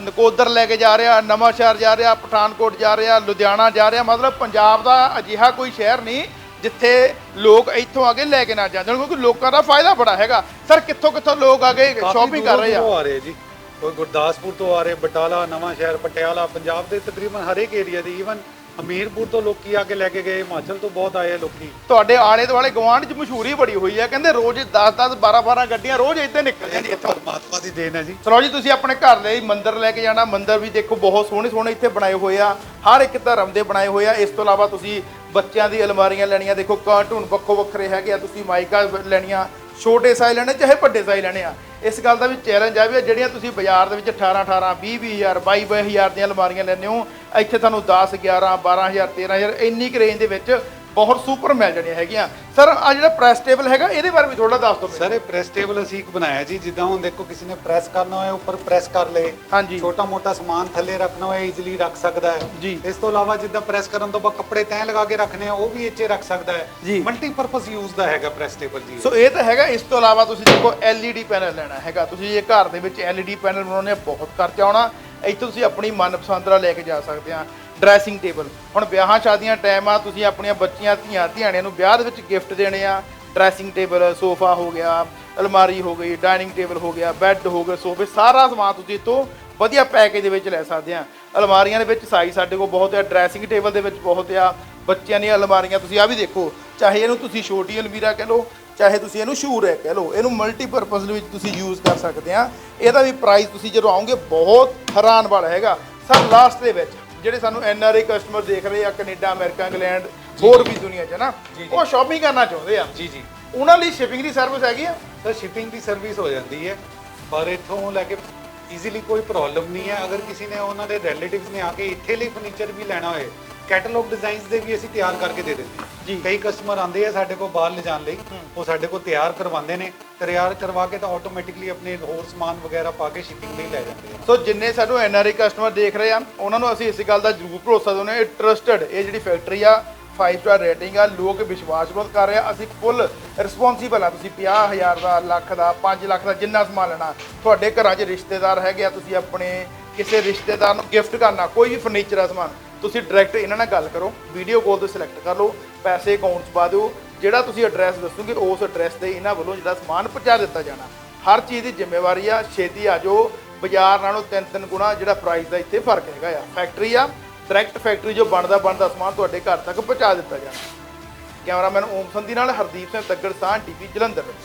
ਨਕੋਦਰ ਲੈ ਕੇ ਜਾ ਰਿਹਾ ਨਵਾਂ ਸ਼ਹਿਰ ਜਾ ਰਿਹਾ ਪਠਾਨਕੋਟ ਜਾ ਰਿਹਾ ਲੁਧਿਆਣਾ ਜਾ ਰਿਹਾ ਮਤਲਬ ਪੰਜਾਬ ਦਾ ਅਜਿਹਾ ਕੋਈ ਸ਼ਹਿਰ ਨਹੀਂ ਜਿੱਥੇ ਲੋਕ ਇੱਥੋਂ ਆ ਕੇ ਲੈ ਕੇ ਨਾ ਜਾਣ। ਕਿਉਂਕਿ ਲੋਕਾਂ ਦਾ ਫਾਇਦਾ ਬੜਾ ਹੈਗਾ। ਸਰ ਕਿੱਥੋਂ ਕਿੱਥੋਂ ਲੋਕ ਆ ਕੇ ਸ਼ਾਪਿੰਗ ਕਰ ਰਹੇ ਆ? ਆ ਰਹੇ ਜੀ। ਕੋਈ ਗੁਰਦਾਸਪੁਰ ਤੋਂ ਆ ਰਹੇ ਬਟਾਲਾ ਨਵਾਂ ਸ਼ਹਿਰ ਪਟਿਆਲਾ ਪੰਜਾਬ ਦੇ ਤਕਰੀਬਨ ਹਰੇਕ ਏਰੀਆ ਦੇ ਈਵਨ ਹਮੀਰਪੁਰ ਤੋਂ ਲੋਕੀ ਆ ਕੇ ਲੈ ਕੇ ਗਏ ਹਿਮਾਚਲ ਤੋਂ ਬਹੁਤ ਆਏ ਆ ਲੋਕੀ। ਤੁਹਾਡੇ ਆਲੇ ਦੁਆਲੇ ਗਵਾਂਢ 'ਚ ਮਸ਼ਹੂਰੀ ਬੜੀ ਹੋਈ ਹੈ ਕਹਿੰਦੇ ਰੋਜ਼ 10 10 12 12 ਗੱਡੀਆਂ ਰੋਜ਼ ਇੱਥੇ ਨਿਕਲ ਜਾਂਦੀਆਂ ਇੱਥੋਂ ਪਰਮਾਤਮਾ ਦੀ ਦੇਣ ਹੈ ਜੀ। ਚਲੋ ਜੀ ਤੁਸੀਂ ਆਪਣੇ ਘਰ ਲਈ ਮੰਦਿਰ ਲੈ ਕੇ ਜਾਣਾ ਮੰਦਿਰ ਵੀ ਦੇਖੋ ਬਹੁਤ ਸੋਹਣੇ ਸੋਹਣੇ ਇੱਥੇ ਬਣਾਏ ਹੋਏ ਆ ਹਰ ਇੱਕ ਧਰਮ ਦੇ ਬਣਾਏ ਹੋਏ ਆ। ਇਸ ਤੋਂ ਇਲਾਵਾ ਤੁਸੀਂ ਬੱਚਿਆਂ ਦੀ ਅਲਮਾਰੀਆਂ ਲੈਣੀਆਂ ਦੇਖੋ ਕਾਰਟੂਨ ਵੱਖੋ ਵੱਖਰੇ ਹੈਗੇ ਆ ਤੁਸੀਂ ਮਾਈਕਾ ਲੈਣੀਆਂ ਛੋਟੇ ਸਾਈਜ਼ ਲੈਣੇ ਚਾਹੇ ਵੱਡੇ ਸਾਈਜ਼ ਲੈਣੇ ਆ। ਇਸ ਗੱਲ ਦਾ ਵੀ ਚੈਲੰਜ ਆ ਵੀ ਜਿਹੜੀਆਂ ਤੁਸੀਂ ਬਾਜ਼ਾਰ ਦੇ ਵਿੱਚ 18 18 20 20000 22 22000 ਦੀਆਂ ਅਲਮਾਰੀਆਂ ਲੈਂਦੇ ਹੋ, ਇੱਥੇ ਤੁਹਾਨੂੰ 10 11 12000 13000 ਇੰਨੀ ਕੁ ਰੇਂਜ ਦੇ ਵਿੱਚ ਬਹੁਤ ਸੁਪਰ ਮਿਲ ਜਾਣੀਆਂ ਹੈਗੀਆਂ। ਸਰ ਆ ਜਿਹੜਾ ਪ੍ਰੈਸ ਟੇਬਲ ਹੈਗਾ ਇਹਦੇ ਬਾਰੇ ਵੀ ਥੋੜਾ ਦੱਸ ਦਿਓ ਮੈਨੂੰ। ਸਰ ਇਹ ਪ੍ਰੈਸ ਟੇਬਲ ਅਸੀਂ ਇੱਕ ਬਣਾਇਆ ਜੀ ਜਿੱਦਾਂ ਹੁਣ ਦੇਖੋ ਕਿਸੇ ਨੇ ਪ੍ਰੈਸ ਕਰਨਾ ਹੋਏ ਉੱਪਰ ਪ੍ਰੈਸ ਕਰ ਲਏ। ਹਾਂਜੀ। ਛੋਟਾ ਮੋਟਾ ਸਮਾਨ ਥੱਲੇ ਰੱਖਣਾ ਹੋਏ ਈਜ਼ੀਲੀ ਰੱਖ ਸਕਦਾ ਹੈ। ਜੀ। ਇਸ ਤੋਂ ਇਲਾਵਾ ਜਿੱਦਾਂ ਪ੍ਰੈਸ ਕਰਨ ਤੋਂ ਬਾਅਦ ਕੱਪੜੇ ਤੈਅ ਲਗਾ ਕੇ ਰੱਖਣੇ ਆ ਉਹ ਵੀ ਇੱਥੇ ਰੱਖ ਸਕਦਾ ਜੀ। ਹੈ ਮਲਟੀਪਰਪਸ ਯੂਜ਼ ਦਾ ਹੈਗਾ ਪ੍ਰੈਸ ਟੇਬਲ ਜੀ ਸੋ ਇਹ ਤਾਂ ਹੈਗਾ ਇਸ ਤੋਂ ਇਲਾਵਾ ਤੁਸੀਂ ਦੇਖੋ LED ਪੈਨਲ ਲੈਣਾ ਹੈਗਾ। ਤੁਸੀਂ ਇਹ ਘਰ ਦੇ ਵਿੱਚ LED ਪੈਨਲ ਬਣਾਉਣੇ ਆ, ਬਹੁਤ ਖਰਚਾ ਆਉਣਾ। ਇੱਥੋਂ ਤੁਸੀਂ ਆਪਣੀ ਮਨਪਸੰਦ ਦਾ ਲੈ ਕੇ ਜਾ ਸਕਦੇ ਆ। Dressing table. ਹੁਣ ਵਿਆਹਾਂ ਸ਼ਾਦੀਆਂ ਟਾਈਮ ਆ, ਤੁਸੀਂ ਆਪਣੀਆਂ ਬੱਚੀਆਂ, ਧੀਆਂ, ਧਿਆਣਿਆਂ ਨੂੰ ਵਿਆਹ ਦੇ ਵਿੱਚ ਗਿਫਟ ਦੇਣੇ ਆ। ਡਰੈਸਿੰਗ ਟੇਬਲ ਸੋਫਾ ਹੋ ਗਿਆ, ਅਲਮਾਰੀ ਹੋ ਗਈ ਡਾਈਨਿੰਗ ਟੇਬਲ ਹੋ ਗਿਆ ਬੈੱਡ ਹੋ ਗਏ, ਸੋਫੇ, ਸਾਰਾ ਸਮਾਨ ਤੁਸੀਂ ਇੱਥੋਂ ਵਧੀਆ ਪੈਕੇਜ ਦੇ ਵਿੱਚ ਲੈ ਸਕਦੇ ਆ। ਅਲਮਾਰੀਆਂ ਦੇ ਵਿੱਚ ਸਾਈਜ਼ ਸਾਡੇ ਕੋਲ ਬਹੁਤ ਆ ਡਰੈਸਿੰਗ ਟੇਬਲ ਦੇ ਵਿੱਚ ਬਹੁਤ ਆ। ਬੱਚਿਆਂ ਦੀਆਂ ਅਲਮਾਰੀਆਂ ਤੁਸੀਂ ਆ ਵੀ ਦੇਖੋ, ਚਾਹੇ ਇਹਨੂੰ ਤੁਸੀਂ ਛੋਟੀ ਅਲਮੀਰਾ ਕਹਿ ਲਓ, ਚਾਹੇ ਤੁਸੀਂ ਇਹਨੂੰ ਸ਼ੂਰ ਹੈ ਕਹਿ ਲਓ, ਇਹਨੂੰ ਮਲਟੀਪਰਪਸ ਦੇ ਵਿੱਚ ਤੁਸੀਂ ਯੂਜ਼ ਕਰ ਸਕਦੇ ਆ। ਇਹਦਾ ਵੀ ਪ੍ਰਾਈਸ ਤੁਸੀਂ ਜਦੋਂ ਆਉਂਗੇ ਬਹੁਤ ਹੈਰਾਨ ਵਾਲਾ ਹੈਗਾ। ਸਰ ਲਾਸਟ ਦੇ ਵਿੱਚ ਜਿਹੜੇ ਸਾਨੂੰ ਐਨ ਆਰ ਆਈ ਕਸਟਮਰ ਦੇਖ ਰਹੇ ਆ ਕੈਨੇਡਾ ਅਮਰੀਕਾ ਇੰਗਲੈਂਡ ਹੋਰ ਵੀ ਦੁਨੀਆ 'ਚ ਨਾ ਉਹ ਸ਼ਾਪਿੰਗ ਕਰਨਾ ਚਾਹੁੰਦੇ ਆ। ਜੀ ਜੀ। ਉਹਨਾਂ ਲਈ ਸ਼ਿਪਿੰਗ ਦੀ ਸਰਵਿਸ ਹੈਗੀ ਆ? ਸਰ ਸ਼ਿਪਿੰਗ ਦੀ ਸਰਵਿਸ ਹੋ ਜਾਂਦੀ ਹੈ ਪਰ ਇੱਥੋਂ ਲੈ ਕੇ ਈਜ਼ੀਲੀ ਕੋਈ ਪ੍ਰੋਬਲਮ ਨਹੀਂ ਹੈ। ਅਗਰ ਕਿਸੇ ਨੇ ਉਹਨਾਂ ਦੇ ਰਿਲੇਟਿਵਸ ਨੇ ਆ ਕੇ ਇੱਥੇ ਲਈ ਫਰਨੀਚਰ ਵੀ ਲੈਣਾ ਹੋਏ ਕੈਟਲੌਗ ਡਿਜ਼ਾਈਨਸ ਦੇ ਵੀ ਅਸੀਂ ਤਿਆਰ ਕਰਕੇ ਦੇ ਦਿੰਦੇ ਹਾਂ। ਜੀ। ਕਈ ਕਸਟਮਰ ਆਉਂਦੇ ਆ ਸਾਡੇ ਕੋਲ ਬਾਹਰ ਲਿਜਾਣ ਲਈ ਉਹ ਸਾਡੇ ਕੋਲ ਤਿਆਰ ਕਰਵਾਉਂਦੇ ਨੇ ਤਿਆਰ ਕਰਵਾ ਕੇ ਤਾਂ ਆਟੋਮੈਟਿਕਲੀ ਆਪਣੇ ਹੋਰ ਸਮਾਨ ਵਗੈਰਾ ਪਾ ਕੇ ਸ਼ਿਪਿੰਗ ਲਈ ਲੈ ਜਾਂਦੇ ਆ। ਸੋ ਜਿੰਨੇ ਸਾਨੂੰ ਐਨ ਆਰ ਆਈ ਕਸਟਮਰ ਦੇਖ ਰਹੇ ਆ ਉਹਨਾਂ ਨੂੰ ਅਸੀਂ ਇਸ ਗੱਲ ਦਾ ਜ਼ਰੂਰ ਭਰੋਸਾ ਦਿੰਦੇ ਹਾਂ ਇਹ ਟਰਸਟਡ ਇਹ ਜਿਹੜੀ ਫੈਕਟਰੀ ਆ 5 ਸਟਾਰ ਰੇਟਿੰਗ ਆ ਲੋਕ ਵਿਸ਼ਵਾਸ ਬਹੁਤ ਕਰ ਰਹੇ ਆ ਅਸੀਂ ਫੁੱਲ ਰਿਸਪੌਂਸੀਬਲ ਆ ਤੁਸੀਂ 50000 ਦਾ ਲੱਖ ਦਾ 5 ਲੱਖ ਦਾ ਜਿੰਨਾ ਸਮਾਨ ਲੈਣਾ ਤੁਹਾਡੇ ਘਰਾਂ 'ਚ ਰਿਸ਼ਤੇਦਾਰ ਹੈਗੇ ਆ ਤੁਸੀਂ ਆਪਣੇ ਕਿਸੇ ਰਿਸ਼ਤੇਦਾਰ ਨੂੰ ਗਿਫਟ ਕਰਨਾ ਕੋਈ ਵੀ ਫਰਨੀਚਰ ਦਾ ਸਮਾਨ ਤੁਸੀਂ ਡਾਇਰੈਕਟ ਇਹਨਾਂ ਨਾਲ ਗੱਲ ਕਰੋ ਵੀਡੀਓ ਕਾਲ 'ਤੇ ਸਿਲੈਕਟ ਕਰ ਲਓ, ਪੈਸੇ ਅਕਾਊਂਟ 'ਚ ਪਾ ਦਿਓ, ਜਿਹੜਾ ਤੁਸੀਂ ਐਡਰੈਸ ਦੱਸੋਗੇ, ਉਸ ਐਡਰੈਸ ਤੇ ਇਹਨਾਂ ਵੱਲੋਂ ਜਿਹੜਾ ਸਮਾਨ ਪਹੁੰਚਾ ਦਿੱਤਾ ਜਾਣਾ। ਹਰ ਚੀਜ਼ ਦੀ ਜ਼ਿੰਮੇਵਾਰੀ ਆ, ਛੇਤੀ ਆ ਜਾਓ, ਬਾਜ਼ਾਰ ਨਾਲੋਂ ਤਿੰਨ ਤਿੰਨ ਗੁਣਾ ਜਿਹੜਾ ਪ੍ਰਾਈਸ ਦਾ ਇੱਥੇ ਫ਼ਰਕ ਹੈਗਾ ਆ। ਫੈਕਟਰੀ ਆ ਡਾਇਰੈਕਟ ਫੈਕਟਰੀ ਜੋ ਬਣਦਾ ਬਣਦਾ ਸਮਾਨ ਤੁਹਾਡੇ ਘਰ ਤੱਕ ਪਹੁੰਚਾ ਦਿੱਤਾ ਜਾਣਾ। ਕੈਮਰਾਮੈਨ ਓਮ ਸੰਧੀ ਨਾਲ ਹਰਦੀਪ ਸਿੰਘ ਤੱਗੜ ਸਾਹ ਟੀਵੀ ਜਲੰਧਰ।